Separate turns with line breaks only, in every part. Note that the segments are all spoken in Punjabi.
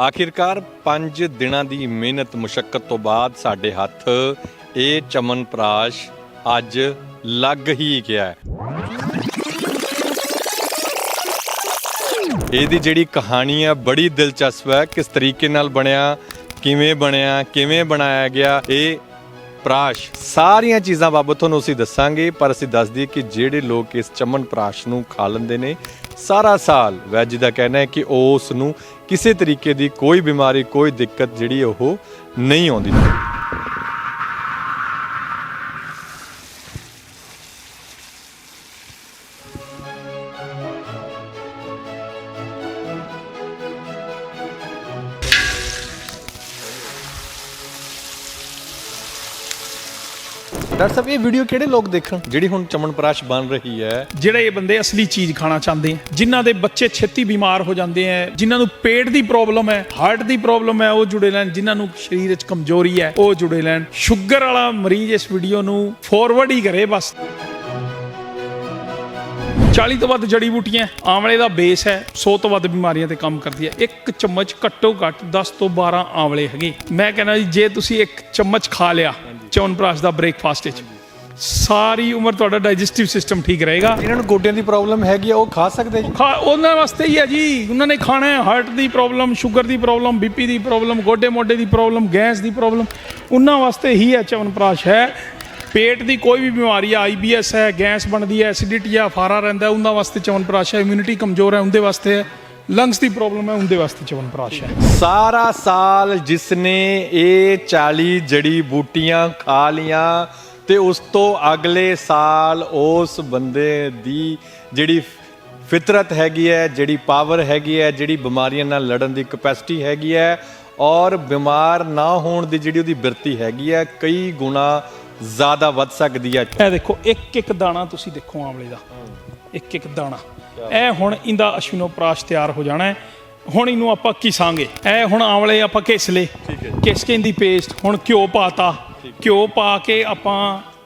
ਆਖਿਰਕਾਰ 5 ਦਿਨਾਂ ਦੀ ਮਿਹਨਤ ਮੁਸ਼ਕਲ ਤੋਂ ਬਾਅਦ ਸਾਡੇ ਹੱਥ ਇਹ ਚਮਨ ਪ੍ਰਾਸ਼ ਅੱਜ ਲੱਗ ਹੀ ਗਿਆ ਹੈ। ਇਹਦੀ ਜਿਹੜੀ ਕਹਾਣੀ ਹੈ ਬੜੀ ਦਿਲਚਸਪ ਹੈ। ਕਿਸ ਤਰੀਕੇ ਨਾਲ ਬਣਿਆ, ਕਿਵੇਂ ਬਣਿਆ, ਕਿਵੇਂ ਬਣਾਇਆ ਗਿਆ, ਇਹ ਪ੍ਰਾਸ਼ ਸਾਰੀਆਂ ਚੀਜ਼ਾਂ ਬਾਬਤ ਤੁਹਾਨੂੰ ਅਸੀਂ ਦੱਸਾਂਗੇ, ਪਰ ਅਸੀਂ ਦੱਸ ਦਈਏ ਕਿ ਜਿਹੜੇ ਲੋਕ ਇਸ ਚਮਨ ਪ੍ਰਾਸ਼ ਨੂੰ ਖਾ ਲੈਂਦੇ ਨੇ ਸਾਰਾ ਸਾਲ ਵੈਜ ਦਾ ਕਹਿਣਾ ਹੈ ਕਿ ਉਸ ਨੂੰ ਕਿਸੇ ਤਰੀਕੇ ਦੀ ਕੋਈ ਬਿਮਾਰੀ, ਕੋਈ ਦਿੱਕਤ ਜਿਹੜੀ ਉਹ ਨਹੀਂ ਆਉਂਦੀ। ਡਾਕਟਰ ਸਾਹਿਬ ਇਹ ਵੀਡੀਓ ਕਿਹੜੇ ਲੋਕ ਦੇਖਣ? ਜਿਹੜੀ ਹੁਣ ਚਮਨ ਪ੍ਰਾਸ਼ ਬਣ ਰਹੀ ਹੈ।
ਜਿਹੜੇ ਇਹ ਬੰਦੇ ਅਸਲੀ ਚੀਜ਼ ਖਾਣਾ ਚਾਹੁੰਦੇ ਆ ਜਿਨ੍ਹਾਂ ਦੇ ਬੱਚੇ ਛੇਤੀ ਬਿਮਾਰ ਹੋ ਜਾਂਦੇ ਆ ਜਿਨ੍ਹਾਂ ਨੂੰ ਪੇਟ ਦੀ ਪ੍ਰੋਬਲਮ ਹੈ ਹਾਰਟ ਦੀ ਪ੍ਰੋਬਲਮ ਹੈ ਉਹ ਜੁੜੇ ਲੈਣ ਜਿਨ੍ਹਾਂ ਨੂੰ ਸਰੀਰ ਵਿੱਚ ਕਮਜ਼ੋਰੀ ਹੈ ਉਹ ਜੁੜੇ ਲੈਣ ਸ਼ੂਗਰ ਵਾਲਾ ਮਰੀਜ਼ ਇਸ ਵੀਡੀਓ ਨੂੰ ਫੋਰਵਰਡ ਹੀ ਕਰੇ ਬਸ। 40 ਤੋਂ ਵੱਧ ਜੜੀ ਬੂਟੀਆਂ ਆਂਵਲੇ ਦਾ ਬੇਸ ਹੈ 100 ਤੋਂ ਵੱਧ ਬਿਮਾਰੀਆਂ ਤੇ ਕੰਮ ਕਰਦੀ ਹੈ। ਇੱਕ ਚਮਚ ਘੱਟੋ ਘੱਟ 10 ਤੋਂ 12 ਆਂਵਲੇ ਹੈਗੇ। ਮੈਂ ਕਹਿੰਦਾ ਜੀ ਜੇ ਤੁਸੀਂ ਇੱਕ ਚਮਚ ਖਾ ਲਿਆ ਚਵਨਪ੍ਰਾਸ਼ ਦਾ ਬ੍ਰੇਕਫਾਸਟ ਵਿੱਚ। ਸਾਰੀ ਉਮਰ ਤੁਹਾਡਾ ਡਾਈਜੈਸਟਿਵ ਸਿਸਟਮ ਠੀਕ ਰਹੇਗਾ।
ਜਿਨ੍ਹਾਂ ਨੂੰ ਗੋਡਿਆਂ ਦੀ ਪ੍ਰੋਬਲਮ ਹੈਗੀ ਆ ਉਹ ਖਾ ਸਕਦੇ ਜੀ।
ਖਾ ਉਹਨਾਂ ਵਾਸਤੇ ਹੀ ਹੈ ਜੀ। ਉਹਨਾਂ ਨੇ ਖਾਣਾ ਹੈ ਹਾਰਟ ਦੀ ਪ੍ਰੋਬਲਮ ਸ਼ੂਗਰ ਦੀ ਪ੍ਰੋਬਲਮ ਬੀਪੀ ਦੀ ਪ੍ਰੋਬਲਮ ਗੋਡੇ ਮੋਢੇ ਦੀ ਪ੍ਰੋਬਲਮ ਗੈਸ ਦੀ ਪ੍ਰੋਬਲਮ ਉਹਨਾਂ ਵਾਸਤੇ ਹੀ ਹੈ ਚਵਨਪ੍ਰਾਸ਼ ਹੈ। ਪੇਟ ਦੀ ਕੋਈ ਵੀ ਬਿਮਾਰੀ ਹੈ ਆਈਬੀਐਸ ਹੈ ਗੈਸ ਬਣਦੀ ਹੈ ਐਸਿਡਿਟੀ ਆ ਫਾਰਾ ਰਹਿੰਦਾ ਉਹਨਾਂ ਵਾਸਤੇ ਚਵਨਪ੍ਰਾਸ਼ ਹੈ। ਇਮਿਊਨਿਟੀ ਕਮਜ਼ੋਰ ਹੈ ਉਹਦੇ ਵਾਸਤੇ ਹੈ। ਲੰਗਸ ਦੀ ਪ੍ਰੋਬਲਮ ਹੈ ਉਹਦੇ ਵਾਸਤੇ ਚਵਨਪ੍ਰਾਸ਼ ਹੈ।
ਸਾਰਾ ਸਾਲ ਜਿਸਨੇ ਇਹ 40 ਜੜੀ ਬੂਟੀਆਂ ਖਾ ਲੀਆਂ ਤੇ ਉਸ ਤੋਂ ਅਗਲੇ ਸਾਲ ਉਸ ਬੰਦੇ ਦੀ ਜਿਹੜੀ ਫਿਤਰਤ ਹੈਗੀ ਹੈ ਜਿਹੜੀ ਪਾਵਰ ਹੈਗੀ ਹੈ ਜਿਹੜੀ ਬਿਮਾਰੀਆਂ ਨਾਲ ਲੜਨ ਦੀ ਕਪੈਸਿਟੀ ਹੈਗੀ ਹੈ ਔਰ ਬਿਮਾਰ ਨਾ ਹੋਣ ਦੀ ਜਿਹੜੀ ਉਹਦੀ ਬਿਰਤੀ ਹੈਗੀ ਹੈ ਕਈ ਗੁਣਾ ਜ਼ਿਆਦਾ ਵੱਧ ਸਕਦੀ ਹੈ।
ਇਹ ਦੇਖੋ ਇੱਕ ਇੱਕ ਦਾਣਾ ਤੁਸੀਂ ਦੇਖੋ ਆਮਲੇ ਦਾ। ਇੱਕ ਇੱਕ ਦਾਣਾ। ਇਹ ਹੁਣ ਇਹਦਾ ਅਸ਼ਵਿਨੋਪਰਾਸ਼ ਤਿਆਰ ਹੋ ਜਾਣਾ ਹੈ। ਹੁਣ ਇਹਨੂੰ ਆਪਾਂ ਘਿਸਾਂਗੇ। ਇਹ ਹੁਣ ਆਮਲੇ ਆਪਾਂ ਘਿਸ ਲੇ ਘਿਸ ਕੇ ਇਹਦੀ ਪੇਸਟ ਹੁਣ ਘਿਓ ਪਾਤਾ। ਘਿਓ ਪਾ ਕੇ ਆਪਾਂ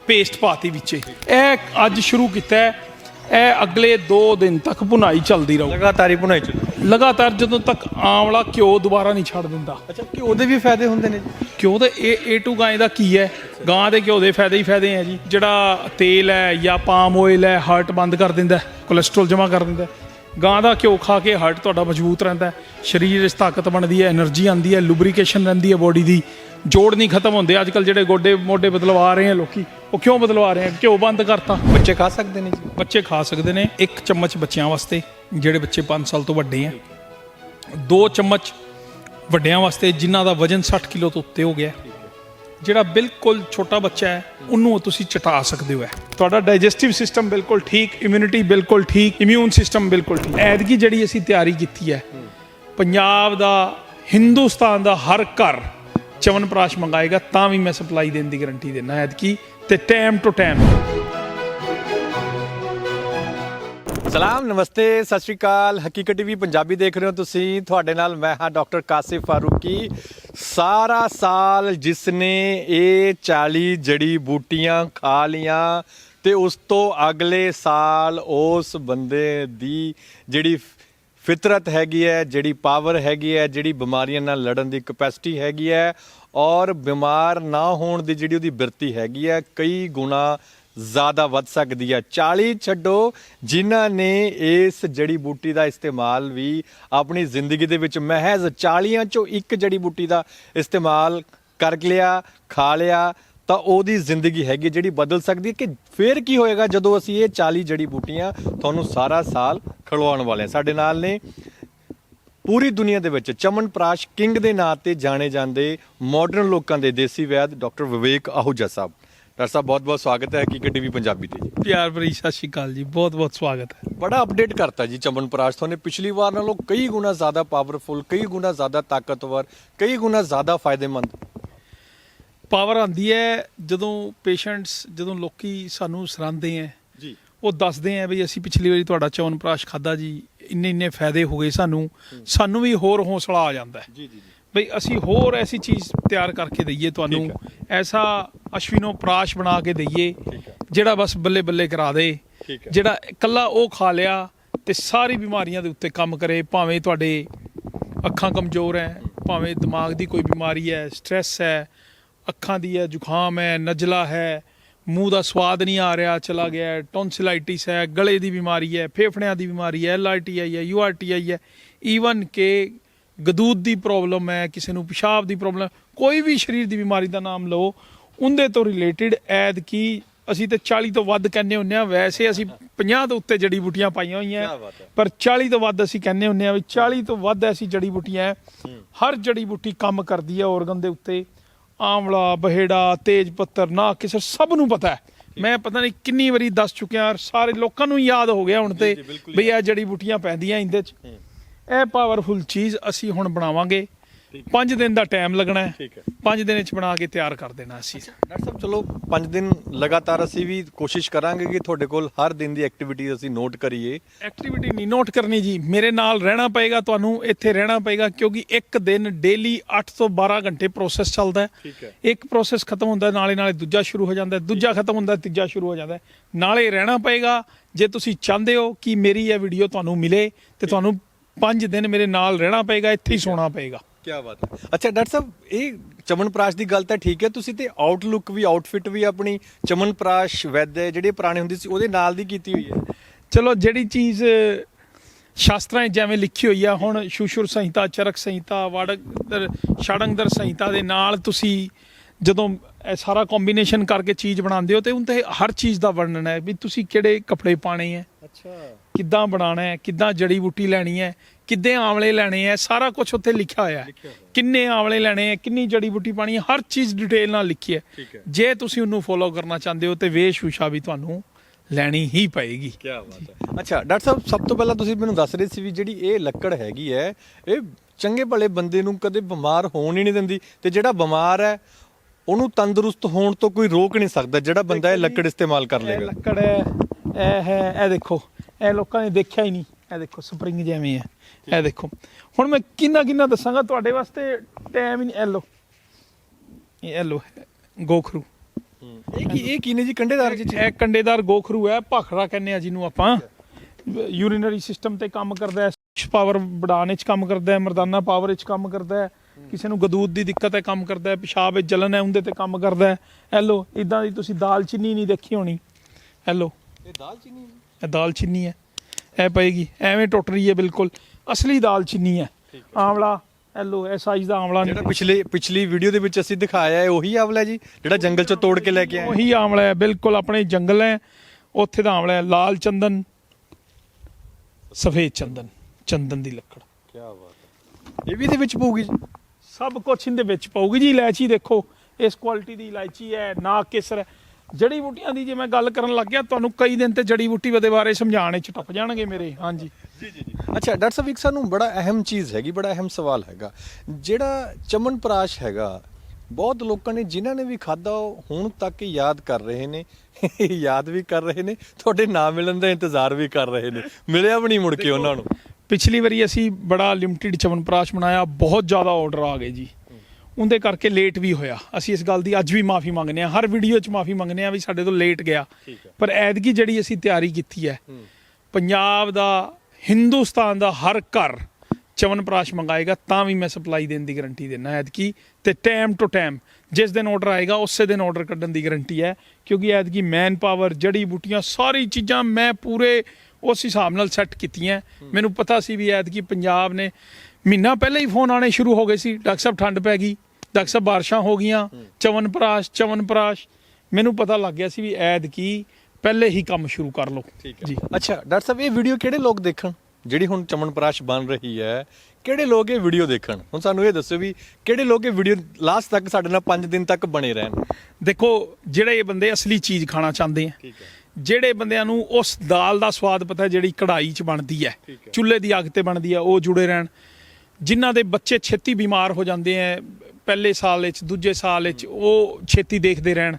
ਪੇਸਟ ਪਾਤੀ ਵਿੱਚ। ਇਹ ਅੱਜ ਸ਼ੁਰੂ ਕੀਤਾ ਹੈ। ਇਹ ਅਗਲੇ 2 ਦਿਨ ਤੱਕ ਭੁਨਾਈ ਚੱਲਦੀ ਰਹੂ।
ਲਗਾਤਾਰ ਹੀ ਭੁਨਾਈ ਚ
ਲਗਾਤਾਰ ਜਦੋਂ ਤੱਕ ਆਂਵਲਾ ਘਿਓ ਦੁਬਾਰਾ ਨਹੀਂ ਛੱਡ ਦਿੰਦਾ।
ਅੱਛਾ ਕਿ ਦੇ ਵੀ ਫਾਇਦੇ ਹੁੰਦੇ ਨੇ ਜੀ?
ਦੇ ਦਾ ਇਹ A2 ਗਾਂ ਦਾ ਕੀ ਹੈ? ਗਾਂ ਦੇ ਘਿਓ ਦੇ ਫਾਇਦੇ ਹੀ ਫਾਇਦੇ ਆ ਜੀ। ਜਿਹੜਾ ਤੇਲ ਹੈ ਜਾਂ ਪਾਮ ਆਇਲ ਹੈ ਹਾਰਟ ਬੰਦ ਕਰ ਦਿੰਦਾ ਕੋਲੇਸਟ੍ਰੋਲ ਜਮ੍ਹਾਂ ਕਰ ਦਿੰਦਾ ਗਾਂ ਦਾ ਘਿਓ ਖਾ ਕੇ ਹਾਰਟ ਤੁਹਾਡਾ ਮਜ਼ਬੂਤ ਰਹਿੰਦਾ ਸਰੀਰ ਵਿੱਚ ਤਾਕਤ ਬਣਦੀ ਹੈ એનર્ਜੀ ਆਉਂਦੀ ਹੈ ਲੁਬਰੀਕੇਸ਼ਨ ਰਹਿੰਦੀ ਹੈ ਬੋਡੀ ਦੀ। ਜੋੜ ਨਹੀਂ ਖਤਮ ਹੁੰਦੇ। ਅੱਜ ਕੱਲ ਜਿਹੜੇ ਗੋਡੇ ਮੋਢੇ ਬਦਲਵਾ ਰਹੇ ਆ ਲੋਕੀ ਉਹ ਕਿਉਂ ਬਦਲਵਾ ਰਹੇ ਆ? ਘਿਓ ਬੰਦ ਕਰਤਾ।
ਬੱਚੇ ਖਾ ਸਕਦੇ ਨੇ ਜੀ।
ਬੱਚੇ ਖਾ ਸਕਦੇ ਨੇ। ਇੱਕ ਚਮਚ ਬੱਚਿਆਂ ਵਾਸਤੇ ਜਿਹੜੇ ਬੱਚੇ 5 ਸਾਲ ਤੋਂ ਵੱਡੇ ਆ। ਦੋ ਚਮਚ ਵੱਡਿਆਂ ਵਾਸਤੇ ਜਿਨ੍ਹਾਂ ਦਾ ਵਜਨ 60 ਕਿਲੋ ਤੋਂ ਉੱਤੇ ਹੋ ਗਿਆ। ਜਿਹੜਾ ਬਿਲਕੁਲ ਛੋਟਾ ਬੱਚਾ ਹੈ ਉਹਨੂੰ ਤੁਸੀਂ ਚਟਾ ਸਕਦੇ ਹੋ। ਹੈ ਤੁਹਾਡਾ ਡਾਈਜੈਸਟਿਵ ਸਿਸਟਮ ਬਿਲਕੁਲ ਠੀਕ ਇਮਿਊਨਿਟੀ ਬਿਲਕੁਲ ਠੀਕ ਇਮਿਊਨ ਸਿਸਟਮ ਬਿਲਕੁਲ ਠੀਕ। ਐਤਕੀ ਜਿਹੜੀ ਅਸੀਂ ਤਿਆਰੀ ਕੀਤੀ ਹੈ ਪੰਜਾਬ ਦਾ ਹਿੰਦੁਸਤਾਨ ਦਾ ਹਰ ਘਰ ਚਵਨਪ੍ਰਾਸ਼ ਮੰਗਾਏਗਾ, ਤਾਂ ਵੀ ਮੈਂ ਸਪਲਾਈ ਦੇਣ ਦੀ ਗਾਰੰਟੀ ਦੇਣਾ ਐਤਕੀ, ਤੇ ਟਾਈਮ ਟੂ ਟਾਈਮ
ਸਲਾਮ, ਨਮਸਤੇ, ਸਤਿ ਸ਼੍ਰੀ ਅਕਾਲ। ਹਕੀਕਤ ਟੀਵੀ ਪੰਜਾਬੀ ਦੇਖ ਰਹੇ ਹੋ ਤੁਸੀਂ। ਤੁਹਾਡੇ ਨਾਲ ਮੈਂ ਹਾਂ ਡਾਕਟਰ ਕਾਸਿਫ ਫਾਰੂਕੀ। ਸਾਰਾ ਸਾਲ ਜਿਸਨੇ ਇਹ 40 ਜੜੀ ਬੂਟੀਆਂ ਖਾ ਲੀਆਂ, ਤੇ ਉਸ ਤੋਂ ਅਗਲੇ ਸਾਲ ਉਸ ਬੰਦੇ ਦੀ ਜਿਹੜੀ ਫਿਤਰਤ ਹੈਗੀ ਹੈ, ਜਿਹੜੀ ਪਾਵਰ ਹੈਗੀ ਹੈ, ਜਿਹੜੀ ਬਿਮਾਰੀਆਂ ਨਾਲ ਲੜਨ ਦੀ ਕਪੈਸਿਟੀ ਹੈਗੀ ਹੈ ਔਰ ਬਿਮਾਰ ਨਾ ਹੋਣ ਦੀ ਜਿਹੜੀ ਉਹਦੀ ਬਿਰਤੀ ਹੈਗੀ ਹੈ ਕਈ ਗੁਣਾ ਜ਼ਿਆਦਾ ਵੱਧ ਸਕਦੀ ਹੈ 40 ਛੱਡੋ, ਜਿਨ੍ਹਾਂ ਨੇ ਇਸ ਜੜੀ ਬੂਟੀ ਦਾ ਇਸਤੇਮਾਲ ਵੀ ਆਪਣੀ ਜ਼ਿੰਦਗੀ ਦੇ ਵਿੱਚ ਮਹਿਜ਼ 40 ਚੋਂ ਇੱਕ ਜੜੀ ਬੂਟੀ ਦਾ ਇਸਤੇਮਾਲ ਕਰ ਲਿਆ, ਖਾ ਲਿਆ, ਤਾਂ ਉਹਦੀ ਜ਼ਿੰਦਗੀ ਹੈਗੀ ਜਿਹੜੀ ਬਦਲ ਸਕਦੀ ਹੈ ਕਿ ਫੇਰ ਕੀ ਹੋਏਗਾ ਜਦੋਂ ਅਸੀਂ ਇਹ 40 ਜੜੀ ਬੂਟੀਆਂ ਤੁਹਾਨੂੰ ਸਾਰਾ ਸਾਲ ਖਿਲਵਾਉਣ ਵਾਲੇ ਹਾਂ ਸਾਡੇ ਨਾਲ ਨੇ ਪੂਰੀ ਦੁਨੀਆ ਦੇ ਵਿੱਚ ਚਮਨ ਪ੍ਰਾਸ਼ ਕਿੰਗ ਦੇ ਨਾਂ ਤੇ ਜਾਣੇ ਜਾਂਦੇ ਮਾਡਰਨ ਲੋਕਾਂ ਦੇ ਦੇਸੀ ਵੈਦ ਡਾਕਟਰ ਵਿਵੇਕ ਆਹੂਜਾ ਸਾਹਿਬ। ਡਾਕਟਰ ਸਾਹਿਬ ਬਹੁਤ ਬਹੁਤ ਸਵਾਗਤ ਹੈ ਹਕੀਕਤ ਟੀਵੀ ਪੰਜਾਬੀ ਤੇ ਜੀ।
ਪਿਆਰ ਭਰੀ ਸਤਿ ਸ਼੍ਰੀ ਅਕਾਲ ਜੀ ਬਹੁਤ ਬਹੁਤ ਸਵਾਗਤ ਹੈ।
ਬੜਾ ਅਪਡੇਟ ਕਰਤਾ ਜੀ ਚਮਨ ਪ੍ਰਾਸ਼ ਤੁਹਾਨੇ ਪਿਛਲੀ ਵਾਰ ਨਾਲੋਂ ਕਈ ਗੁਣਾ ਜ਼ਿਆਦਾ ਪਾਵਰਫੁਲ ਕਈ ਗੁਣਾ ਜ਼ਿਆਦਾ ਤਾਕਤਵਰ ਕਈ ਗੁਣਾ ਜ਼ਿਆਦਾ ਫਾਇਦੇਮੰਦ।
ਪਾਵਰ ਆਂਦੀ ਹੈ ਜਦੋਂ ਪੇਸ਼ੈਂਟਸ ਜਦੋਂ ਲੋਕੀ ਸਾਨੂੰ ਸਰਾਂਦੇ ਆ
ਜੀ।
ਉਹ ਦੱਸਦੇ ਆ ਵੀ ਅਸੀਂ ਪਿਛਲੀ ਵਾਰੀ ਤੁਹਾਡਾ ਚਵਨਪ੍ਰਾਸ਼ ਖਾਦਾ ਜੀ ਇੰਨੇ ਇੰਨੇ ਫਾਇਦੇ ਹੋ ਗਏ ਸਾਨੂੰ ਸਾਨੂੰ ਵੀ ਹੋਰ ਹੌਸਲਾ ਆ ਜਾਂਦਾ ਹੈ।
ਜੀ ਜੀ
ਬਈ ਅਸੀਂ ਹੋਰ ਐਸੀ ਚੀਜ਼ ਤਿਆਰ ਕਰਕੇ ਦਈਏ ਤੁਹਾਨੂੰ ਐਸਾ ਅਸ਼ਵਿਨੋ ਪ੍ਰਾਸ਼ ਬਣਾ ਕੇ ਦਈਏ ਜਿਹੜਾ ਬਸ ਬੱਲੇ ਬੱਲੇ ਕਰਾ ਦੇ ਜਿਹੜਾ ਇਕੱਲਾ ਉਹ ਖਾ ਲਿਆ ਤੇ ਸਾਰੀ ਬਿਮਾਰੀਆਂ ਦੇ ਉੱਤੇ ਕੰਮ ਕਰੇ ਭਾਵੇਂ ਤੁਹਾਡੇ ਅੱਖਾਂ ਕਮਜ਼ੋਰ ਹੈ ਭਾਵੇਂ ਦਿਮਾਗ ਦੀ ਕੋਈ ਬਿਮਾਰੀ ਹੈ ਸਟ੍ਰੈਸ ਹੈ ਅੱਖਾਂ ਦੀ ਹੈ ਜ਼ੁਕਾਮ ਹੈ ਨਜ਼ਲਾ ਹੈ ਮੂੰਹ ਦਾ ਸਵਾਦ ਨਹੀਂ ਆ ਰਿਹਾ ਚਲਾ ਗਿਆ ਟੌਨਸਿਲਾਈਟਿਸ ਹੈ ਗਲੇ ਦੀ ਬਿਮਾਰੀ ਹੈ ਫੇਫੜਿਆਂ ਦੀ ਬਿਮਾਰੀ ਹੈ ਐਲਆਰਟੀਆਈ ਹੈ ਯੂਆਰਟੀਆਈ ਹੈ ਈਵਨ ਕਿ ਗਦੂਦ ਦੀ ਪ੍ਰੋਬਲਮ ਹੈ ਕਿਸੇ ਨੂੰ ਪਿਸ਼ਾਬ ਦੀ ਪ੍ਰੋਬਲਮ ਕੋਈ ਵੀ ਸਰੀਰ ਦੀ ਬਿਮਾਰੀ ਦਾ ਨਾਮ ਲਓ ਉਹਦੇ ਤੋਂ ਰਿਲੇਟਡ ਐਦ ਕੀ ਅਸੀਂ ਤੇ 40 ਤੋਂ ਵੱਧ ਕਹਿੰਦੇ ਹੁੰਦੇ ਆ ਵੈਸੇ ਅਸੀਂ 50 ਤੋਂ ਉੱਤੇ ਜੜੀ ਬੂਟੀਆਂ ਪਾਈਆਂ ਹੋਈਆਂ। ਪਰ 40 ਤੋਂ ਵੱਧ ਅਸੀਂ ਕਹਿੰਦੇ ਹੁੰਦੇ ਆ ਵੀ 40 ਤੋਂ ਵੱਧ ਐਸੀ ਜੜੀ ਬੂਟੀਆਂ ਹੈ ਹਰ ਜੜੀ ਬੂਟੀ ਕੰਮ ਕਰਦੀ ਹੈ ਔਰਗਨ ਦੇ ਉੱਤੇ ਆਮਲਾ ਬਹੇੜਾ ਤੇਜ ਪੱਤਰ ਨਾ ਕਿਸੇ ਸਭ ਨੂੰ ਪਤਾ ਹੈ। ਮੈਂ ਪਤਾ ਨਹੀਂ ਕਿੰਨੀ ਵਾਰੀ ਦੱਸ ਚੁੱਕਿਆ ਸਾਰੇ ਲੋਕਾਂ ਨੂੰ ਯਾਦ ਹੋ ਗਿਆ ਹੁਣ ਤੇ ਵੀ ਇਹ ਜੜੀ ਬੂਟੀਆਂ ਪੈਂਦੀਆਂ ਇਹਦੇ ਚ। ਇਹ ਪਾਵਰਫੁਲ ਚੀਜ਼ ਅਸੀਂ ਹੁਣ ਬਣਾਵਾਂਗੇ। 5 ਦਿਨ ਦਾ ਟਾਈਮ ਲੱਗਣਾ ਹੈ।
ਠੀਕ ਹੈ।
5 ਦਿਨ ਚ ਬਣਾ ਕੇ ਤਿਆਰ ਕਰ ਦੇਣਾ ਅਸੀਂ।
ਡਾਕਟਰ ਸਾਹਿਬ ਚਲੋ 5 ਦਿਨ ਲਗਾਤਾਰ ਅਸੀਂ ਵੀ ਕੋਸ਼ਿਸ਼ ਕਰਾਂਗੇ ਕਿ ਤੁਹਾਡੇ ਕੋਲ ਹਰ ਦਿਨ ਦੀ ਐਕਟੀਵਿਟੀ ਅਸੀਂ ਨੋਟ ਕਰੀਏ।
ਐਕਟੀਵਿਟੀ ਨਹੀਂ ਨੋਟ ਕਰਨੀ ਜੀ। ਮੇਰੇ ਨਾਲ ਰਹਿਣਾ ਪਏਗਾ ਤੁਹਾਨੂੰ ਇੱਥੇ ਰਹਿਣਾ ਪਏਗਾ ਕਿਉਂਕਿ ਇੱਕ ਦਿਨ ਡੇਲੀ 8 ਤੋਂ 12 ਘੰਟੇ ਪ੍ਰੋਸੈਸ ਚੱਲਦਾ ਹੈ। ਇੱਕ ਪ੍ਰੋਸੈਸ ਖਤਮ ਹੁੰਦਾ ਨਾਲੇ ਨਾਲੇ ਦੂਜਾ ਸ਼ੁਰੂ ਹੋ ਜਾਂਦਾ ਹੈ, ਦੂਜਾ ਖਤਮ ਹੁੰਦਾ ਤੀਜਾ ਸ਼ੁਰੂ ਹੋ ਜਾਂਦਾ ਹੈ। ਨਾਲੇ ਰਹਿਣਾ ਪਏਗਾ ਜੇ ਤੁਸੀਂ ਚਾਹੁੰਦੇ ਹੋ ਕਿ ਮੇਰੀ ਇਹ ਵੀਡੀਓ ਤੁਹਾਨੂੰ ਮਿਲੇ ਤੇ ਤੁਹਾਨੂੰ 5 ਦਿਨ ਮੇਰੇ ਨਾਲ ਰਹਿਣਾ ਪਏਗਾ ਇੱਥੇ ਹੀ ਸੋਣਾ ਪਏਗਾ।
ਕੀ ਬਾਤ ਹੈ। ਅੱਛਾ ਡਾਕਟਰ ਸਾਹਿਬ ਇਹ ਚਮਨਪ੍ਰਾਸ਼ ਦੀ ਗੱਲ ਤਾਂ ਠੀਕ ਹੈ ਤੁਸੀਂ ਤੇ ਆਊਟਲੁੱਕ ਵੀ ਆਊਟਫਿਟ ਵੀ ਆਪਣੀ ਚਮਨਪ੍ਰਾਸ਼ ਵੈਦ ਹੈ ਜਿਹੜੀ ਪੁਰਾਣੀ ਹੁੰਦੀ ਸੀ ਉਹਦੇ ਨਾਲ ਦੀ ਕੀਤੀ ਹੋਈ ਹੈ।
ਚਲੋ ਜਿਹੜੀ ਚੀਜ਼ ਸ਼ਾਸਤਰਾਂ 'ਚ ਜਿਵੇਂ ਲਿਖੀ ਹੋਈ ਆ ਹੁਣ ਸ਼ੂਸ਼ੁਰ ਸੰਹਿਤਾ ਚਰਕ ਸੰਹਿਤਾ ਵਾੜਕਦਰ ਛਾੜੰਗਦਰ ਸੰਹਿਤਾ ਦੇ ਨਾਲ ਤੁਸੀਂ ਜਦੋਂ ਇਹ ਸਾਰਾ ਕੰਬੀਨੇਸ਼ਨ ਕਰਕੇ ਚੀਜ਼ ਬਣਾਉਂਦੇ ਹੋ ਤੇ ਉਹਨਾਂ ਤੇ ਹਰ ਚੀਜ਼ ਦਾ ਵਰਣਨ ਹੈ ਵੀ ਤੁਸੀਂ ਕਿਹੜੇ ਕੱਪੜੇ ਪਾਣੇ ਹੈ।
ਅੱਛਾ।
ਕਿੱਦਾਂ ਬਣਾਉਣਾ ਹੈ ਕਿੱਦਾਂ ਜੜੀ ਬੂਟੀ ਲੈਣੀ ਹੈ ਕਿੱਦੇ ਆਮਲੇ ਲੈਣੇ ਹੈ ਸਾਰਾ ਕੁਝ ਉੱਥੇ ਲਿਖਿਆ ਹੋਇਆ ਹੈ। ਕਿੰਨੇ ਆਮਲੇ ਲੈਣੇ ਹੈ ਕਿੰਨੀ ਜੜੀ ਬੂਟੀ ਪਾਣੀ ਹੈ ਹਰ ਚੀਜ਼ ਡਿਟੇਲ ਨਾਲ ਲਿਖੀ ਹੈ। ਜੇ ਤੁਸੀਂ ਉਹਨੂੰ ਫੋਲੋ ਕਰਨਾ ਚਾਹੁੰਦੇ ਹੋ ਤੇ ਵੇਸ਼ਭੂਸ਼ਾ ਵੀ ਤੁਹਾਨੂੰ ਲੈਣੀ ਹੀ ਪਏਗੀ।
ਕੀ ਬਾਤ ਹੈ। ਅੱਛਾ ਡਾਕਟਰ ਸਾਹਿਬ ਸਭ ਤੋਂ ਪਹਿਲਾਂ ਤੁਸੀਂ ਮੈਨੂੰ ਦੱਸ ਰਹੇ ਸੀ ਵੀ ਜਿਹੜੀ ਇਹ ਲੱਕੜ ਹੈਗੀ ਹੈ ਇਹ ਚੰਗੇ ਭਲੇ ਬੰਦੇ ਨੂੰ ਕਦੇ ਬਿਮਾਰ ਹੋਣ ਹੀ ਨਹੀਂ ਦਿੰਦੀ ਤੇ ਜਿਹੜਾ ਬਿਮਾਰ ਹੈ ਉਹਨੂੰ ਤੰਦਰੁਸਤ ਹੋਣ ਤੋਂ ਕੋਈ ਰੋਕ ਨਹੀਂ ਸਕਦਾ ਜਿਹੜਾ ਬੰਦਾ ਇਹ ਲੱਕੜ ਇਸਤੇਮਾਲ ਕਰ ਲੇਗਾ।
ਲੱਕੜ ਹੈ ਇਹ ਹੈ ਇਹ ਦੇਖੋ ਇਹ ਲੋਕਾਂ ਨੇ ਦੇਖਿਆ ਹੀ ਨਹੀਂ। ਇਹ ਦੇਖੋ ਸਪਰਿੰਗ ਜਿਵੇਂ ਹੈ। ਇਹ ਦੇਖੋ। ਹੁਣ ਮੈਂ ਕਿੰਨਾ ਕਿੰਨਾ ਦੱਸਾਂਗਾ ਤੁਹਾਡੇ ਵਾਸਤੇ ਟਾਈਮ ਹੀ ਨਹੀਂ ਇਹ ਲੋ ਇਹ ਲੋ ਗੋਖਰੂ।
ਇਹ ਕੀ ਇਹ ਕੀ ਨੇ ਜੀ ਕੰਡੇਦਾਰ ਜੀ?
ਇਹ ਕੰਡੇਦਾਰ ਗੋਖਰੂ ਹੈ ਭਾਖੜਾ ਕਹਿੰਦੇ ਆ ਜਿਹਨੂੰ ਆਪਾਂ। ਯੂਰੀਨਰੀ ਸਿਸਟਮ ਤੇ ਕੰਮ ਕਰਦਾ ਹੈ ਪਾਵਰ ਵਧਾਉਣ ਵਿੱਚ ਕੰਮ ਕਰਦਾ ਹੈ ਮਰਦਾਨਾ ਪਾਵਰ ਵਿੱਚ ਕੰਮ ਕਰਦਾ ਹੈ। ਕਿਸੇ ਨੂੰ ਗਦੂਦ ਦੀ ਦਿੱਕਤ ਹੈ ਕੰਮ ਕਰਦਾ ਹੈ ਪਿਸ਼ਾਬ ਵਿੱਚ ਜਲਨ ਹੈ ਉਹਦੇ ਤੇ ਕੰਮ ਕਰਦਾ ਹੈ। ਇਹ ਲੋ ਇਦਾਂ ਦੀ ਤੁਸੀਂ ਦਾਲ ਚੀਨੀ ਨਹੀਂ ਦੇਖੀ ਹੋਣੀ। ਇਹ ਲੋ
ਇਹ ਦਾਲ ਚੀਨੀ
ਇਹ ਦਾਲ ਚੀਨੀ ਹੈ। ਇਹ ਪਏਗੀ। ਐਵੇਂ ਟੁੱਟ ਰਹੀ ਹੈ ਬਿਲਕੁਲ। ਅਸਲੀ ਦਾਲ ਚੀਨੀ ਹੈ। ਆਮਲਾ ਇਹ ਲੋ ਇਹ ਸਾਈਜ਼ ਦਾ ਆਮਲਾ
ਜਿਹੜਾ ਪਿਛਲੇ ਪਿਛਲੀ ਵੀਡੀਓ ਦੇ ਵਿੱਚ ਅਸੀਂ ਦਿਖਾਇਆ ਹੈ ਉਹੀ ਆਵਲਾ ਜੀ ਜਿਹੜਾ ਜੰਗਲ ਚੋਂ ਤੋੜ ਕੇ ਲੈ ਕੇ ਆਏ
ਉਹੀ ਆਮਲਾ ਹੈ। ਬਿਲਕੁਲ ਆਪਣੇ ਜੰਗਲ ਹੈ। ਉੱਥੇ ਦਾ ਆਮਲਾ ਹੈ। ਲਾਲ ਚੰਦਨ ਸਫੇਦ ਚੰਦਨ ਚੰਦਨ ਦੀ ਲੱਕੜ।
ਕੀ ਬਾਤ ਹੈ। ਇਹ ਵੀ ਇਹਦੇ ਵਿੱਚ ਪਊਗੀ ਜੀ?
ਸਭ ਕੁਝ ਇਹਦੇ ਵਿੱਚ ਪਊਗੀ ਜੀ। ਇਲਾਇਚੀ ਦੇਖੋ ਇਸ ਕੁਆਲਿਟੀ ਦੀ ਇਲਾਇਚੀ ਹੈ ਨਾ ਕੇਸਰ ਹੈ। ਜੜੀ ਬੂਟੀਆਂ ਦੀ ਜੇ ਮੈਂ ਗੱਲ ਕਰਨ ਲੱਗ ਗਿਆ ਤੁਹਾਨੂੰ ਕਈ ਦਿਨ ਤੇ ਜੜੀ ਬੂਟੀ ਦੇ ਬਾਰੇ ਸਮਝਾਉਣ ਵਿੱਚ ਟੱਪ ਜਾਣਗੇ ਮੇਰੇ। ਹਾਂਜੀ।
ਜੀ ਜੀ ਜੀ। ਅੱਛਾ ਡਾਕਟਰ ਸਾਹਿਬ ਇੱਕ ਸਾਨੂੰ ਬੜਾ ਅਹਿਮ ਚੀਜ਼ ਹੈਗੀ ਬੜਾ ਅਹਿਮ ਸਵਾਲ ਹੈਗਾ। ਜਿਹੜਾ ਚਮਨਪ੍ਰਾਸ਼ ਹੈਗਾ ਬਹੁਤ ਲੋਕਾਂ ਨੇ ਜਿਨ੍ਹਾਂ ਨੇ ਵੀ ਖਾਦਾ ਹੁਣ ਤੱਕ ਯਾਦ ਕਰ ਰਹੇ ਨੇ। ਯਾਦ ਵੀ ਕਰ ਰਹੇ ਨੇ ਤੁਹਾਡੇ ਨਾਮ ਮਿਲਣ ਦਾ ਇੰਤਜ਼ਾਰ ਵੀ ਕਰ ਰਹੇ ਨੇ। ਮਿਲਿਆ ਵੀ ਨਹੀਂ ਮੁੜ ਕੇ ਉਹਨਾਂ ਨੂੰ।
ਪਿਛਲੀ ਵਾਰੀ ਅਸੀਂ ਬੜਾ ਲਿਮਟਿਡ ਚਵਨਪ੍ਰਾਸ਼ ਬਣਾਇਆ ਬਹੁਤ ਜ਼ਿਆਦਾ ਆਰਡਰ ਆ ਗਏ ਜੀ। ਉਹਦੇ ਕਰਕੇ ਲੇਟ ਵੀ ਹੋਇਆ। ਅਸੀਂ ਇਸ ਗੱਲ ਦੀ ਅੱਜ ਵੀ ਮਾਫੀ ਮੰਗਨੇ ਆ ਹਰ ਵੀਡੀਓ 'ਚ ਮਾਫੀ ਮੰਗਨੇ ਆ ਵੀ ਸਾਡੇ ਤੋਂ ਲੇਟ ਗਿਆ। ਪਰ ਐਦਕੀ ਜਿਹੜੀ ਅਸੀਂ ਤਿਆਰੀ ਕੀਤੀ ਹੈ ਪੰਜਾਬ ਦਾ ਹਿੰਦੁਸਤਾਨ ਦਾ ਹਰ ਘਰ ਚਵਨਪ੍ਰਾਸ਼ ਮੰਗਾਏਗਾ ਤਾਂ ਵੀ ਮੈਂ ਸਪਲਾਈ ਦੇਣ ਦੀ ਗਾਰੰਟੀ ਦੇਣਾ ਐਤਕੀ। ਤੇ ਟਾਈਮ ਟੂ ਟਾਈਮ ਜਿਸ ਦਿਨ ਆਰਡਰ ਆਏਗਾ ਉਸੇ ਦਿਨ ਆਰਡਰ ਕੱਢਣ ਦੀ ਗਾਰੰਟੀ ਹੈ। ਕਿਉਂਕਿ ਐਤਕੀ ਮੈਨ ਪਾਵਰ ਜੜੀ ਬੂਟੀਆਂ ਸਾਰੀ ਚੀਜ਼ਾਂ ਮੈਂ ਪੂਰੇ ਉਸ ਹਿਸਾਬ ਨਾਲ ਸੈੱਟ ਕੀਤੀਆਂ। ਮੈਨੂੰ ਪਤਾ ਸੀ ਵੀ ਐਤਕੀ ਪੰਜਾਬ ਨੇ ਮਹੀਨਾ ਪਹਿਲਾਂ ਹੀ ਫੋਨ ਆਣੇ ਸ਼ੁਰੂ ਹੋ ਗਏ ਸੀ। ਡਾਕਟਰ ਸਾਹਿਬ ਠੰਡ ਪੈ ਗਈ। ਡਾਕਟਰ ਸਾਹਿਬ ਬਾਰਿਸ਼ਾਂ ਹੋ ਗਈਆਂ ਚਵਨਪ੍ਰਾਸ਼ ਚਵਨਪ੍ਰਾਸ਼ ਮੈਨੂੰ ਪਤਾ ਲੱਗ ਗਿਆ ਸੀ ਵੀ ਐਤਕੀ ਪਹਿਲੇ ਹੀ ਕੰਮ ਸ਼ੁਰੂ ਕਰ ਲਓ। ਜੀ।
ਅੱਛਾ ਡਾਕਟਰ ਸਾਹਿਬ ਇਹ ਵੀਡੀਓ ਕਿਹੜੇ ਲੋਕ ਦੇਖਣ? ਜਿਹੜੀ ਹੁਣ ਚਮਨਪ੍ਰਾਸ਼ ਬਣ ਰਹੀ ਹੈ ਕਿਹੜੇ ਲੋਕ ਇਹ ਵੀਡੀਓ ਦੇਖਣ? ਹੁਣ ਸਾਨੂੰ ਇਹ ਦੱਸੋ ਵੀ ਕਿਹੜੇ ਲੋਕ ਇਹ ਵੀਡੀਓ ਲਾਸਟ ਤੱਕ ਸਾਡੇ ਨਾਲ 5 ਦਿਨ ਤੱਕ ਬਣੇ ਰਹਿਣ।
ਦੇਖੋ ਜਿਹੜੇ ਬੰਦੇ ਅਸਲੀ ਚੀਜ਼ ਖਾਣਾ ਚਾਹੁੰਦੇ ਆ ਜਿਹੜੇ ਬੰਦਿਆਂ ਨੂੰ ਉਸ ਦਾਲ ਦਾ ਸਵਾਦ ਪਤਾ ਹੈ ਜਿਹੜੀ ਕੜਾਈ 'ਚ ਬਣਦੀ ਹੈ। ਚੁੱਲ੍ਹੇ ਦੀ ਅੱਗ ਤੇ ਬਣਦੀ ਹੈ ਉਹ ਜੁੜੇ ਰਹਿਣ। ਜਿਨ੍ਹਾਂ ਦੇ ਬੱਚੇ ਛੇਤੀ ਬਿਮਾਰ ਹੋ ਜਾਂਦੇ ਆ ਪਹਿਲੇ ਸਾਲ ਵਿੱਚ ਦੂਜੇ ਸਾਲ ਵਿੱਚ ਉਹ ਛੇਤੀ ਦੇਖਦੇ ਰਹਿਣ।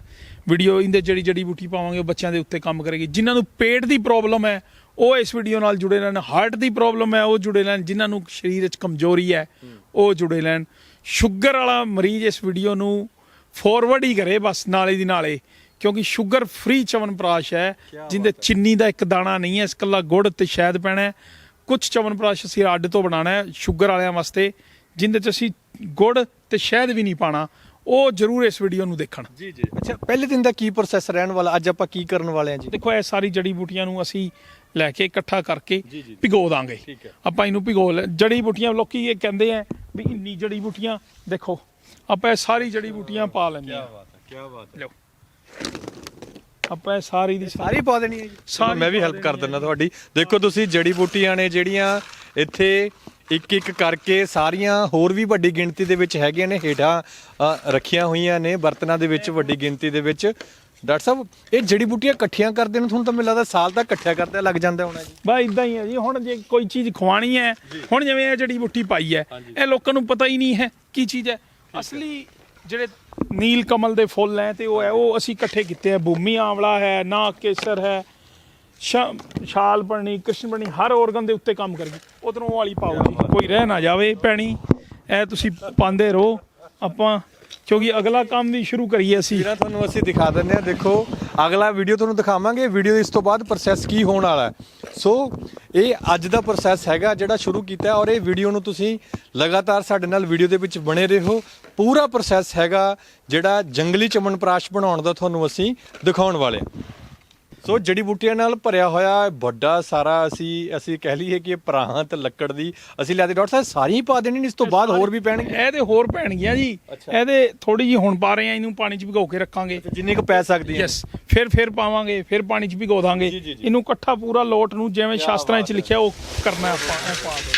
ਵੀਡੀਓ ਇਹਦੇ ਜਿਹੜੀ ਜੜੀ ਬੂਟੀ ਪਾਵਾਂਗੇ ਉਹ ਬੱਚਿਆਂ ਦੇ ਉੱਤੇ ਕੰਮ ਕਰੇਗੀ। ਜਿਨ੍ਹਾਂ ਨੂੰ ਪੇਟ ਦੀ ਪ੍ਰੋਬਲਮ ਹੈ ਉਹ ਇਸ ਵੀਡੀਓ ਨਾਲ ਜੁੜੇ ਰਹਿਣ। ਹਾਰਟ ਦੀ ਪ੍ਰੋਬਲਮ ਹੈ ਉਹ ਜੁੜੇ ਰਹਿਣ। ਜਿਨ੍ਹਾਂ ਨੂੰ ਸਰੀਰ ਵਿੱਚ ਕਮਜ਼ੋਰੀ ਹੈ ਉਹ ਜੁੜੇ ਰਹਿਣ। ਸ਼ੂਗਰ ਵਾਲਾ ਮਰੀਜ਼ ਇਸ ਵੀਡੀਓ ਨੂੰ ਫੋਰਵਰਡ ਹੀ ਕਰੇ ਬਸ ਨਾਲੇ ਦੀ ਨਾਲੇ। ਕਿਉਂਕਿ ਸ਼ੂਗਰ ਫ੍ਰੀ ਚਵਨਪ੍ਰਾਸ਼ ਹੈ ਜਿੰਦੇ ਚੀਨੀ ਦਾ ਇੱਕ ਦਾਣਾ ਨਹੀਂ ਹੈ ਇਸ ਕੱਲਾ ਗੁੜ ਤੇ ਸ਼ਹਿਦ ਪੈਣਾ ਹੈ। ਕੁਝ ਚਵਨਪ੍ਰਾਸ਼ ਅਸੀਂ ਅੱਡ ਤੋਂ ਬਣਾਉਣਾ ਹੈ ਸ਼ੂਗਰ ਵਾਲਿਆਂ ਵਾਸਤੇ ਜਿੰਦੇ ਚ ਅਸੀਂ ਗੁੜ ਤੇ ਸ਼ਹਿਦ ਵੀ ਨਹੀਂ ਪਾਣਾ ਉਹ ਜ਼ਰੂਰ ਇਸ ਵੀਡੀਓ ਨੂੰ ਦੇਖਣ।
ਜੀ ਜੀ। ਅੱਛਾ ਪਹਿਲੇ ਦਿਨ ਦਾ ਕੀ ਪ੍ਰੋਸੈਸ ਰਹਿਣ ਵਾਲਾ? ਅੱਜ ਆਪਾਂ ਕੀ ਕਰਨ ਵਾਲੇ ਹਾਂ ਜੀ?
ਦੇਖੋ ਇਹ ਸਾਰੀ ਜੜੀ ਬੂਟੀਆਂ ਨੂੰ ਅਸੀਂ ਲੈ ਕੇ ਇਕੱਠਾ ਕਰਕੇ। ਭਿਗੋ ਦਾਂਗੇ।
ਹੈ।
ਆਪਾਂ ਇਹਨੂੰ ਭਿਗੋ ਲੈ ਜੜੀ ਬੂਟੀਆਂ ਲੋਕੀ ਇਹ ਕਹਿੰਦੇ ਆ ਵੀ ਇੰਨੀ ਜੜੀ ਬੂਟੀਆਂ ਦੇਖੋ ਆਪਾਂ ਇਹ ਸਾਰੀ ਜੜੀ ਬੂਟੀਆਂ ਪਾ ਲੈਂਦੇ ਆ
ਬਾਤ ਹੈ ਕੀ ਬਾਤ
ਲਓ। ਆਪਾਂ ਇਹ ਸਾਰੀ ਦੀ ਸਾਰੀ
ਪਾ ਦੇਣੀ ਹੈ ਜੀ। ਮੈਂ ਵੀ ਹੈਲਪ ਕਰ
ਹੈ।
ਦਿੰਦਾ ਤੁਹਾਡੀ। ਦੇਖੋ ਤੁਸੀਂ ਜੜੀ ਬੂਟੀਆਂ ਨੇ ਜਿਹੜੀਆਂ ਇੱਥੇ ਇੱਕ ਇੱਕ ਕਰਕੇ ਸਾਰੀਆਂ ਹੋਰ ਵੀ ਵੱਡੀ ਗਿਣਤੀ ਦੇ ਵਿੱਚ ਹੈਗੀਆਂ ਨੇ ਹੇਠਾਂ ਰੱਖੀਆਂ ਹੋਈਆਂ ਨੇ ਬਰਤਨਾਂ ਦੇ ਵਿੱਚ ਵੱਡੀ ਗਿਣਤੀ ਦੇ ਵਿੱਚ। ਡਾਕਟਰ ਸਾਹਿਬ ਇਹ ਜੜੀ ਬੂਟੀਆਂ ਇਕੱਠੀਆਂ ਕਰਦੇ ਨੂੰ ਤੁਹਾਨੂੰ ਤਾਂ ਮੈਨੂੰ ਲੱਗਦਾ ਸਾਲ ਤੱਕ ਇਕੱਠਿਆਂ ਕਰਦੇ ਲੱਗ ਜਾਂਦਾ ਹੋਣਾ ਜੀ।
ਬਾ ਇਦਾਂ ਹੀ ਹੈ ਜੀ ਹੁਣ ਜੇ ਕੋਈ ਚੀਜ਼ ਖਵਾਣੀ ਹੈ ਹੁਣ ਜਿਵੇਂ ਇਹ ਜੜੀ ਬੂਟੀ ਪਾਈ ਹੈ ਇਹ ਲੋਕਾਂ ਨੂੰ ਪਤਾ ਹੀ ਨਹੀਂ ਹੈ ਕੀ ਚੀਜ਼ ਹੈ। ਅਸਲੀ ਜਿਹੜੇ ਨੀਲ ਕਮਲ ਦੇ ਫੁੱਲ ਹੈ ਤੇ ਉਹ ਹੈ ਉਹ ਅਸੀਂ ਇਕੱਠੇ ਕੀਤੇ ਆ ਭੂਮੀ ਆਂਵਲਾ ਹੈ ਨਾ ਕੇਸਰ ਹੈ ਸ਼ਾਲ ਬਣਨੀ, ਕ੍ਰਿਸ਼ਨ ਬਣੀ ਹਰ ਔਰਗਨ ਦੇ ਉੱਤੇ ਕੰਮ ਕਰੇਗੀ ਉਧਰੋਂ ਉਹ ਵਾਲੀ ਪਾਓ ਜੀ, ਕੋਈ ਰਹਿ ਨਾ ਜਾਵੇ ਪੈਣੀ ਇਹ ਤੁਸੀਂ ਪਾਉਂਦੇ ਰਹੋ। ਆਪਾਂ, ਕਿਉਂਕਿ ਅਗਲਾ ਕੰਮ ਵੀ ਸ਼ੁਰੂ ਕਰੀਏ ਅਸੀਂ।
ਜਿਹੜਾ ਤੁਹਾਨੂੰ ਅਸੀਂ ਦਿਖਾ ਦਿੰਦੇ ਆ ਦੇਖੋ, ਅਗਲਾ ਵੀਡੀਓ ਤੁਹਾਨੂੰ ਦਿਖਾਵਾਂਗੇ। ਵੀਡੀਓ ਇਸ ਤੋਂ ਬਾਅਦ ਪ੍ਰੋਸੈਸ ਕੀ ਹੋਣ ਵਾਲਾ ਹੈ। ਸੋ ਇਹ ਅੱਜ ਦਾ ਪ੍ਰੋਸੈਸ ਹੈਗਾ ਜਿਹੜਾ ਸ਼ੁਰੂ ਕੀਤਾ ਔਰ ਇਹ ਵੀਡੀਓ ਨੂੰ ਤੁਸੀਂ ਲਗਾਤਾਰ ਸਾਡੇ ਨਾਲ ਵੀਡੀਓ ਦੇ ਵਿੱਚ ਬਣੇ ਰਹੋ। ਪੂਰਾ ਪ੍ਰੋਸੈਸ ਹੈਗਾ ਜਿਹੜਾ ਜੰਗਲੀ ਚਮਨਪ੍ਰਾਸ਼ ਬਣਾਉਣ ਦਾ ਤੁਹਾਨੂੰ ਅਸੀਂ ਦਿਖਾਉਣ ਵਾਲੇ ਹਾਂ। ਸੋ ਜੜੀ ਬੂਟੀਆਂ ਨਾਲ ਭਰਿਆ ਹੋਇਆ ਵੱਡਾ ਸਾਰਾ ਅਸੀਂ ਅਸੀਂ ਕਹਿ ਲਈਏ ਕਿ ਇਹ ਪ੍ਰਾਂਤ ਲੱਕੜ ਦੀ ਅਸੀਂ ਲਿਆਦੇ ਡਾਕਟਰ ਸਾਹਿਬ ਸਾਰੀਆਂ ਹੀ ਪਾ ਦੇਣੀ ਨੇ ਇਸ ਤੋਂ ਬਾਅਦ ਹੋਰ ਵੀ ਪੈਣਗੇ
ਇਹਦੇ ਹੋਰ ਪੈਣਗੀਆਂ ਜੀ। ਇਹਦੇ ਥੋੜੀ ਜੀ ਹੁਣ ਪਾ ਰਹੇ ਆ ਇਹਨੂੰ ਪਾਣੀ 'ਚ ਭਿਗੋ ਕੇ ਰੱਖਾਂਗੇ।
ਜਿੰਨੇ ਕੁ ਪੈ ਸਕਦੀਆਂ
ਯੈਸ ਫਿਰ ਫਿਰ ਪਾਵਾਂਗੇ ਫਿਰ ਪਾਣੀ 'ਚ ਭਿਗੋ ਦਾਂਗੇ।
ਜੀ, ਜੀ, ਜੀ।
ਇਹਨੂੰ ਇਕੱਠਾ ਪੂਰਾ ਲੋਟ ਨੂੰ ਜਿਵੇਂ ਸ਼ਾਸਤਰਾਂ 'ਚ ਲਿਖਿਆ ਉਹ ਕਰਨਾ ਆਪਾਂ ਇਹ ਪਾ ਦੇ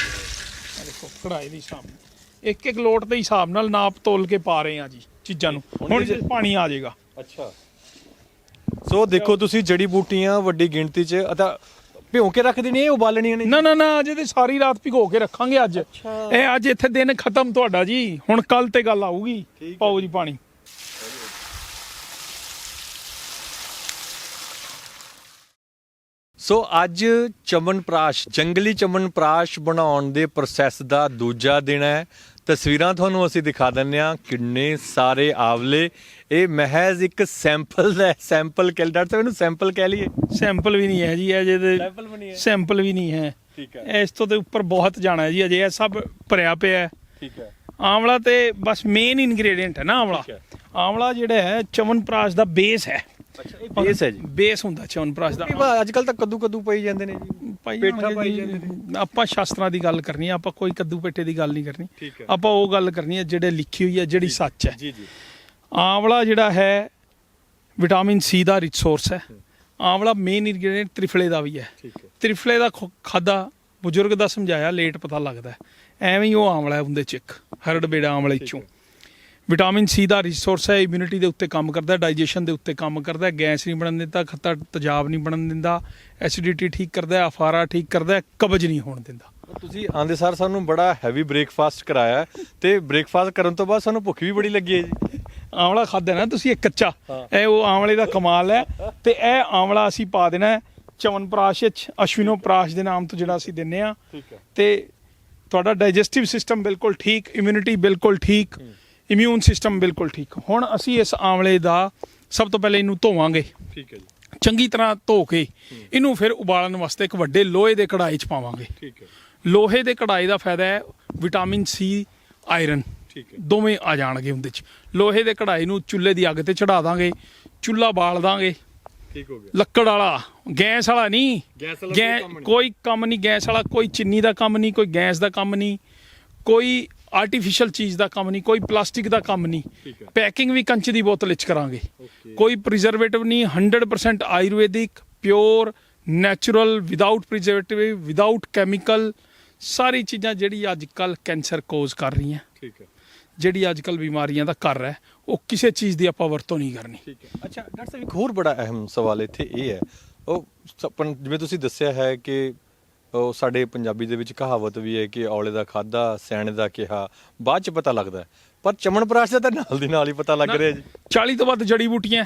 ਇਹ ਦੇਖੋ ਕਢਾਈ ਦੇ ਹਿਸਾਬ ਨਾਲ। ਇੱਕ ਇੱਕ ਲੋਟ ਦੇ ਹਿਸਾਬ ਨਾਲ ਨਾਪ ਤੋਲ ਕੇ ਪਾ ਰਹੇ ਆ ਜੀ ਚੀਜ਼ਾਂ ਨੂੰ।
ਹੁਣ
ਪਾਣੀ ਆ ਜਾਏਗਾ।
ਅੱਛਾ। ਸੋ ਦੇਖੋ ਤੁਸੀਂ ਜੜੀ ਬੂਟੀਆਂ ਵੱਡੀ ਗਿਣਤੀ 'ਚ ਅਤਾ ਭਿਉਂ ਕੇ ਰੱਖ ਦੇਣੀ ਇਹ ਉਬਾਲਣੀਆਂ ਨੇ?
ਨਾ ਨਾ ਨਾ ਅਜੇ ਤੇ ਸਾਰੀ ਰਾਤ ਭਿਗੋ ਕੇ ਰੱਖਾਂਗੇ ਅੱਜ। ਇਹ ਅੱਜ ਇੱਥੇ ਦਿਨ ਖਤਮ ਤੁਹਾਡਾ ਜੀ। ਹੁਣ ਕੱਲ ਤੇ ਗੱਲ ਆਊਗੀ। ਪਾਓ ਜੀ ਪਾਣੀ।
ਸੋ ਅੱਜ ਚਮਨਪ੍ਰਾਸ਼ ਜੰਗਲੀ ਚਮਨਪ੍ਰਾਸ਼ ਬਣਾਉਣ ਦੇ ਪ੍ਰੋਸੈਸ ਦਾ ਦੂਜਾ ਦਿਨ ਹੈ। ਤਸਵੀਰਾਂ ਤੁਹਾਨੂੰ ਅਸੀਂ ਦਿਖਾ ਦਿੰਨੇ ਆ ਕਿੰਨੇ ਸਾਰੇ ਆਵਲੇ। ਇਹ ਮਹਿਜ਼ ਇੱਕ ਸੈਂਪਲ ਹੈ ਸੈਂਪਲ ਕਹਿ ਡਾਕਟਰ ਸਾਹਿਬ ਇਹਨੂੰ ਸੈਂਪਲ ਕਹਿ ਲਈਏ।
ਸੈਂਪਲ ਵੀ ਨਹੀਂ ਹੈ ਜੀ ਅਜੇ ਤੇ
ਸੈਂਪਲ ਵੀ ਨਹੀਂ ਹੈ।
ਸੈਂਪਲ ਵੀ ਨਹੀਂ ਹੈ।
ਠੀਕ ਹੈ।
ਇਸ ਤੋਂ ਤੇ ਉੱਪਰ ਬਹੁਤ ਜਾਣਾ ਹੈ ਜੀ ਅਜੇ ਇਹ ਸਭ ਭਰਿਆ ਪਿਆ ਹੈ।
ਠੀਕ ਹੈ।
ਆਮਲਾ ਤੇ ਬਸ ਮੇਨ ਇਨਗਰੀਡੀਅੰਟ ਹੈ ਨਾ ਆਮਲਾ। ਆਮਲਾ ਜਿਹੜਾ ਹੈ ਚਵਨਪ੍ਰਾਸ਼ ਦਾ ਬੇਸ ਹੈ।
ਬੇਸ ਹੈ ਜੀ।
ਬੇਸ ਹੁੰਦਾ ਚਵਨਪ੍ਰਾਸ਼ ਦਾ।
ਅੱਜ ਕੱਲ ਤਾਂ ਕੱਦੂ ਕੱਦੂ ਪਈ ਜਾਂਦੇ ਨੇ ਜੀ।
ਭਾਈ
ਪੇਠਾ ਪਾਈ ਜਾਂਦੇ
ਆਪਾਂ ਸ਼ਾਸਤਰਾਂ ਦੀ ਗੱਲ ਕਰਨੀ ਹੈ ਆਪਾਂ ਕੋਈ ਕੱਦੂ ਪੇਟੇ ਦੀ ਗੱਲ ਨਹੀਂ ਕਰਨੀ। ਆਪਾਂ ਉਹ ਗੱਲ ਕਰਨੀ ਹੈ ਜਿਹੜੇ ਲਿਖੀ ਹੋਈ ਹੈ ਜਿਹੜੀ ਸੱਚ ਹੈ।
ਜੀ ਜੀ।
ਆਮਲਾ ਜਿਹੜਾ ਹੈ ਵਿਟਾਮਿਨ ਸੀ ਦਾ ਰਿਚ ਸੋਰਸ ਹੈ। ਆਮਲਾ ਮੇਨ ਇਨਗਰੀਡੀਅੰਟ ਤ੍ਰਿਫਲੇ ਦਾ ਵੀ ਹੈ। ਤ੍ਰਿਫਲੇ ਦਾ ਖੋ- ਖਾਧਾ ਬਜ਼ੁਰਗ ਦਾ ਸਮਝਾਇਆ ਲੇਟ ਪਤਾ ਲੱਗਦਾ। ਐਵੇਂ ਹੀ ਉਹ ਆਮਲਾ ਹੈ ਉਹਦੇ ਚ ਇੱਕ। ਹਰੜ ਬੇੜਾ ਆਮਲੇ ਚੋਂ। ਵਿਟਾਮਿਨ ਸੀ ਦਾ ਰਿਸੋਰਸ ਹੈ ਇਮਿਊਨਿਟੀ ਦੇ ਉੱਤੇ ਕੰਮ ਕਰਦਾ ਡਾਈਜੈਸ਼ਨ ਦੇ ਉੱਤੇ ਕੰਮ ਕਰਦਾ ਗੈਸ ਨਹੀਂ ਬਣਨ ਦਿੰਦਾ ਖੱਤਾ ਤੇਜ਼ਾਬ ਨਹੀਂ ਬਣਨ ਦਿੰਦਾ ਐਸਿਡਿਟੀ ਠੀਕ ਕਰਦਾ ਅਫਾਰਾ ਠੀਕ ਕਰਦਾ ਕਬਜ਼ ਨਹੀਂ ਹੋਣ ਦਿੰਦਾ।
ਤੁਸੀਂ ਆਂਦੇ ਸਾਰ ਸਾਨੂੰ ਬੜਾ ਹੈਵੀ ਬ੍ਰੇਕਫਾਸਟ ਕਰਾਇਆ ਤੇ ਬ੍ਰੇਕਫਾਸਟ ਕਰਨ ਤੋਂ ਬਾਅਦ ਸਾਨੂੰ ਭੁੱਖ ਵੀ ਬੜੀ ਲੱਗੀ ਹੈ ਜੀ।
ਆਮਲਾ ਖਾਦਾ ਨਾ ਤੁਸੀਂ ਇਹ ਕੱਚਾ। ਇਹ ਉਹ ਆਮਲੇ ਦਾ ਕਮਾਲ ਹੈ ਤੇ ਇਹ ਆਮਲਾ ਅਸੀਂ ਪਾ ਦੇਣਾ ਹੈ ਚਵਨਪ੍ਰਾਸ਼ ਵਿੱਚ ਅਸ਼ਵਿਨੋਪ੍ਰਾਸ਼ ਦੇ ਨਾਮ ਤੋਂ ਜਿਹੜਾ ਅਸੀਂ ਦਿੰਨੇ ਆ ਤੇ ਤੁਹਾਡਾ ਡਾਈਜੈਸਟਿਵ ਸਿਸਟਮ ਬਿਲਕੁਲ ਠੀਕ ਇਮਿਊਨਿਟੀ ਬਿਲਕੁਲ ਠੀਕ। ਇਮਿਊਨ ਸਿਸਟਮ ਬਿਲਕੁਲ ਠੀਕ। ਹੁਣ ਅਸੀਂ ਇਸ ਆਮਲੇ ਦਾ ਸਭ ਤੋਂ ਪਹਿਲੇ ਇਹਨੂੰ ਧੋਵਾਂਗੇ।
ਠੀਕ ਹੈ ਜੀ।
ਚੰਗੀ ਤਰ੍ਹਾਂ ਧੋ ਕੇ ਇਹਨੂੰ ਫਿਰ ਉਬਾਲਣ ਵਾਸਤੇ ਇੱਕ ਵੱਡੇ ਲੋਹੇ ਦੇ ਕੜਾਈ 'ਚ ਪਾਵਾਂਗੇ।
ਠੀਕ ਹੈ।
ਲੋਹੇ ਦੇ ਕੜਾਈ ਦਾ ਫਾਇਦਾ ਹੈ ਵਿਟਾਮਿਨ ਸੀ ਆਇਰਨ।
ਠੀਕ ਹੈ।
ਦੋਵੇਂ ਆ ਜਾਣਗੇ ਉਹਦੇ 'ਚ। ਲੋਹੇ ਦੇ ਕੜਾਈ ਨੂੰ ਚੁੱਲ੍ਹੇ ਦੀ ਅੱਗ ਤੇ ਚੜਾ ਦਾਂਗੇ ਚੁੱਲ੍ਹਾ ਬਾਲ ਦਾਂਗੇ।
ਠੀਕ ਹੋ ਗਿਆ।
ਲੱਕੜ ਵਾਲਾ ਗੈਸ ਵਾਲਾ ਨਹੀਂ।
ਗੈਸ ਵਾਲਾ। ਕੋਈ ਕੰਮ ਨਹੀਂ
ਗੈਸ ਵਾਲਾ ਕੋਈ ਚਿੰਨੀ ਦਾ ਕੰਮ ਨਹੀਂ ਕੋਈ ਗੈਸ ਦਾ ਕੰਮ ਨਹੀਂ। ਕੋਈ ਆਰਟੀਫੀਸ਼ੀਅਲ ਚੀਜ਼ ਦਾ ਕੰਮ ਨਹੀਂ ਕੋਈ ਪਲਾਸਟਿਕ ਦਾ ਕੰਮ ਨਹੀਂ। ਪੈਕਿੰਗ ਵੀ ਕੰਚ ਦੀ ਬੋਤਲ ਵਿੱਚ ਕਰਾਂਗੇ. ਕੋਈ ਪ੍ਰੀਜ਼ਰਵੇਟਿਵ ਨਹੀਂ 100% Ayurvedic pure natural without preservative without chemical ਸਾਰੀ ਚੀਜ਼ਾਂ ਜਿਹੜੀ ਅੱਜ ਕੱਲ ਕੈਂਸਰ ਕੋਜ਼ ਕਰ ਰਹੀਆਂ।
ਠੀਕ ਹੈ।
ਜਿਹੜੀ ਅੱਜ ਕੱਲ ਬਿਮਾਰੀਆਂ ਦਾ ਘਰ ਹੈ ਉਹ ਕਿਸੇ ਚੀਜ਼ ਦੀ ਆਪਾਂ ਵਰਤੋਂ ਨਹੀਂ ਕਰਨੀ।
ਠੀਕ ਹੈ। ਅੱਛਾ ਡਾਕਟਰ ਸਾਹਿਬ ਇੱਕ ਹੋਰ ਬੜਾ ਅਹਿਮ ਸਵਾਲ ਇੱਥੇ ਇਹ ਹੈ। ਉਹ ਜਿਵੇਂ ਤੁਸੀਂ ਦੱਸਿਆ ਹੈ ਕਿ ਉਹ ਸਾਡੇ ਪੰਜਾਬੀ ਦੇ ਵਿੱਚ ਕਹਾਵਤ ਵੀ ਹੈ ਕਿ ਔਲੇ ਦਾ ਖਾਦਾ ਸੈਣੇ ਦਾ ਕਿਹਾ। ਬਾਅਦ ਚ ਪਤਾ ਲੱਗਦਾ। ਪਰ ਚਮਨਪ੍ਰਾਸ਼ ਦਾ ਤਾਂ ਨਾਲ ਦੀ ਨਾਲ ਹੀ ਪਤਾ ਲੱਗ ਰਿਹਾ ਜੀ।
40 ਤੋਂ ਵੱਧ ਜੜੀ ਬੂਟੀਆਂ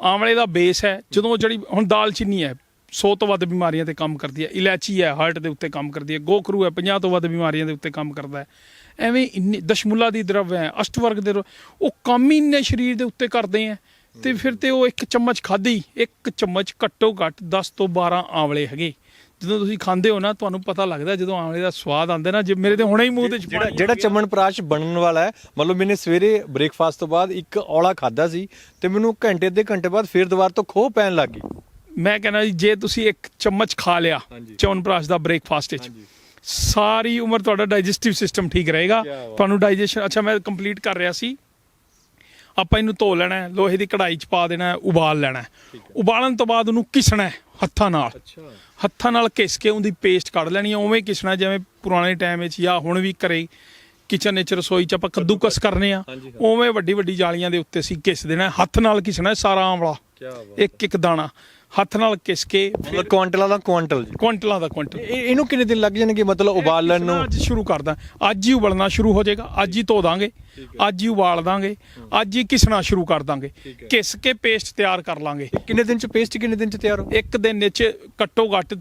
ਆਮਲੇ ਦਾ ਬੇਸ ਹੈ। ਜਦੋਂ ਜੜੀ ਹੁਣ ਦਾਲਚੀਨੀ ਹੈ 100 ਤੋਂ ਵੱਧ ਬਿਮਾਰੀਆਂ ਤੇ ਕੰਮ ਕਰਦੀ ਹੈ। ਇਲਾਚੀ ਹੈ ਹਾਰਟ ਦੇ ਉੱਤੇ ਕੰਮ ਕਰਦੀ ਹੈ। ਗੋਖਰੂ ਹੈ 50 ਤੋਂ ਵੱਧ ਬਿਮਾਰੀਆਂ ਦੇ ਉੱਤੇ ਕੰਮ ਕਰਦਾ ਹੈ। ਐਵੇਂ ਇੰਨੇ ਦਸ਼ਮੁਲਾ ਦੀ ਦਰਵ ਹੈ ਅਸ਼ਟਵਰਗ ਦੇ ਉਹ ਕੰਮ ਹੀ ਇੰਨੇ ਸਰੀਰ ਦੇ ਉੱਤੇ ਕਰਦੇ ਆ ਤੇ ਫਿਰ ਤੇ ਉਹ ਇੱਕ ਚਮਚ ਖਾਧੀ ਇੱਕ ਚਮਚ ਘੱਟੋ ਘੱਟ 10 ਤੋਂ 12 ਆਵਲੇ ਹੈਗੇ। ਜਦੋਂ ਤੁਸੀਂ ਖਾਂਦੇ ਹੋ ਨਾ ਤੁਹਾਨੂੰ ਪਤਾ ਲੱਗਦਾ ਜਦੋਂ ਆਮਲੇ ਦਾ ਸਵਾਦ ਆਉਂਦਾ ਨਾ ਜੇ ਮੇਰੇ ਤੇ ਹੁਣੇ ਹੀ ਮੂੰਹ ਤੇ
ਜਿਹੜਾ ਜਿਹੜਾ ਚਮਨਪ੍ਰਾਸ਼ ਬਣਨ ਵਾਲਾ ਹੈ ਮਤਲਬ ਮੈਨੇ ਸਵੇਰੇ ਬ੍ਰੇਕਫਾਸਟ ਤੋਂ ਬਾਅਦ ਇੱਕ ਔਲਾ ਖਾਦਾ ਸੀ ਤੇ ਮੈਨੂੰ ਘੰਟੇ ਅੱਧੇ ਘੰਟੇ ਬਾਅਦ ਫਿਰ ਦੁਬਾਰਾ ਤੋਂ ਖੋਹ ਪੈਣ ਲੱਗ ਗਈ।
ਮੈਂ ਕਹਿੰਦਾ ਜੀ ਜੇ ਤੁਸੀਂ ਇੱਕ ਚਮਚ ਖਾ ਲਿਆ
ਹਾਂਜੀ।
ਚਵਨਪ੍ਰਾਸ਼ ਦਾ ਬ੍ਰੇਕਫਾਸਟ ਵਿੱਚ ਸਾਰੀ ਉਮਰ ਤੁਹਾਡਾ ਡਾਈਜੈਸਟਿਵ ਸਿਸਟਮ ਠੀਕ ਰਹੇਗਾ। ਤੁਹਾਨੂੰ ਡਾਈਜੈਸ਼ਨ ਅੱਛਾ ਮੈਂ ਕੰਪਲੀਟ ਕਰ ਰਿਹਾ ਸੀ। ਆਪਾਂ ਇਹਨੂੰ ਧੋ ਲੈਣਾ ਲੋਹੇ ਦੀ ਕੜਾਈ 'ਚ ਪਾ ਦੇਣਾ ਉਬਾਲ ਲੈਣਾ। ਉਬਾਲਣ ਤੋਂ ਬਾਅਦ ਉਹਨੂੰ ਘਿਸਣਾ ਹੈ। ਹੱਥਾਂ ਨਾਲ।
ਅੱਛਾ।
ਹੱਥਾਂ ਨਾਲ ਘਿਸ ਕੇ ਉਹਦੀ ਪੇਸਟ ਕੱਢ ਲੈਣੀ ਹੈ ਉਵੇਂ ਘਿਸਣਾ ਜਿਵੇਂ ਪੁਰਾਣੇ ਟਾਈਮ ਵਿੱਚ ਜਾਂ ਹੁਣ ਵੀ ਘਰੇ ਕਿਚਨ ਵਿੱਚ ਰਸੋਈ 'ਚ ਆਪਾਂ ਕੱਦੂਕਸ ਕਰਨੇ ਆ। ਉਵੇਂ ਵੱਡੀ ਵੱਡੀ ਜਾਲੀਆਂ ਦੇ ਉੱਤੇ ਸੀ ਘਿਸ ਦੇਣਾ ਹੱਥ ਨਾਲ ਘਿਸਣਾ ਸਾਰਾ
ਬਾਤ
ਇੱਕ ਇੱਕ ਦਾਣਾ। ਹੱਥ ਨਾਲ ਘਿਸ ਕੇ
ਮਤਲਬ ਕੁਆਂਟਲਾਂ ਦਾ ਕੁਆਂਟਲ ਜੀ।
ਕੁਇੰਟਲਾਂ ਦਾ ਕੁਇੰਟਲ
ਇਹ- ਇਹਨੂੰ ਕਿੰਨੇ ਦਿਨ ਲੱਗ ਜਾਣਗੇ? ਮਤਲਬ ਉਬਾਲਣ ਨੂੰ?
ਅੱਜ ਸ਼ੁਰੂ ਕਰਦਾ। ਅੱਜ ਹੀ ਉਬਲਣਾ ਸ਼ੁਰੂ ਹੋ ਜਾਏਗਾ। ਅੱਜ ਹੀ ਧੋ ਦਾਂਗੇ। ਅੱਜ ਹੀ ਉਬਾਲ ਦਾਂਗੇ। ਅੱਜ ਹੀ ਘਿਸਣਾ ਸ਼ੁਰੂ ਕਰ ਦਾਂਗੇ। ਘਿਸ ਕੇ ਪੇਸਟ ਤਿਆਰ ਕਰ ਲਾਂਗੇ।
ਕਿੰਨੇ ਦਿਨ ਚ ਪੇਸਟ ਕਿੰਨੇ ਦਿਨ ਚ ਤਿਆਰ ਹੋ
ਇੱਕ ਦਿਨ ਵਿੱਚ ਘੱਟੋ ਘੱਟ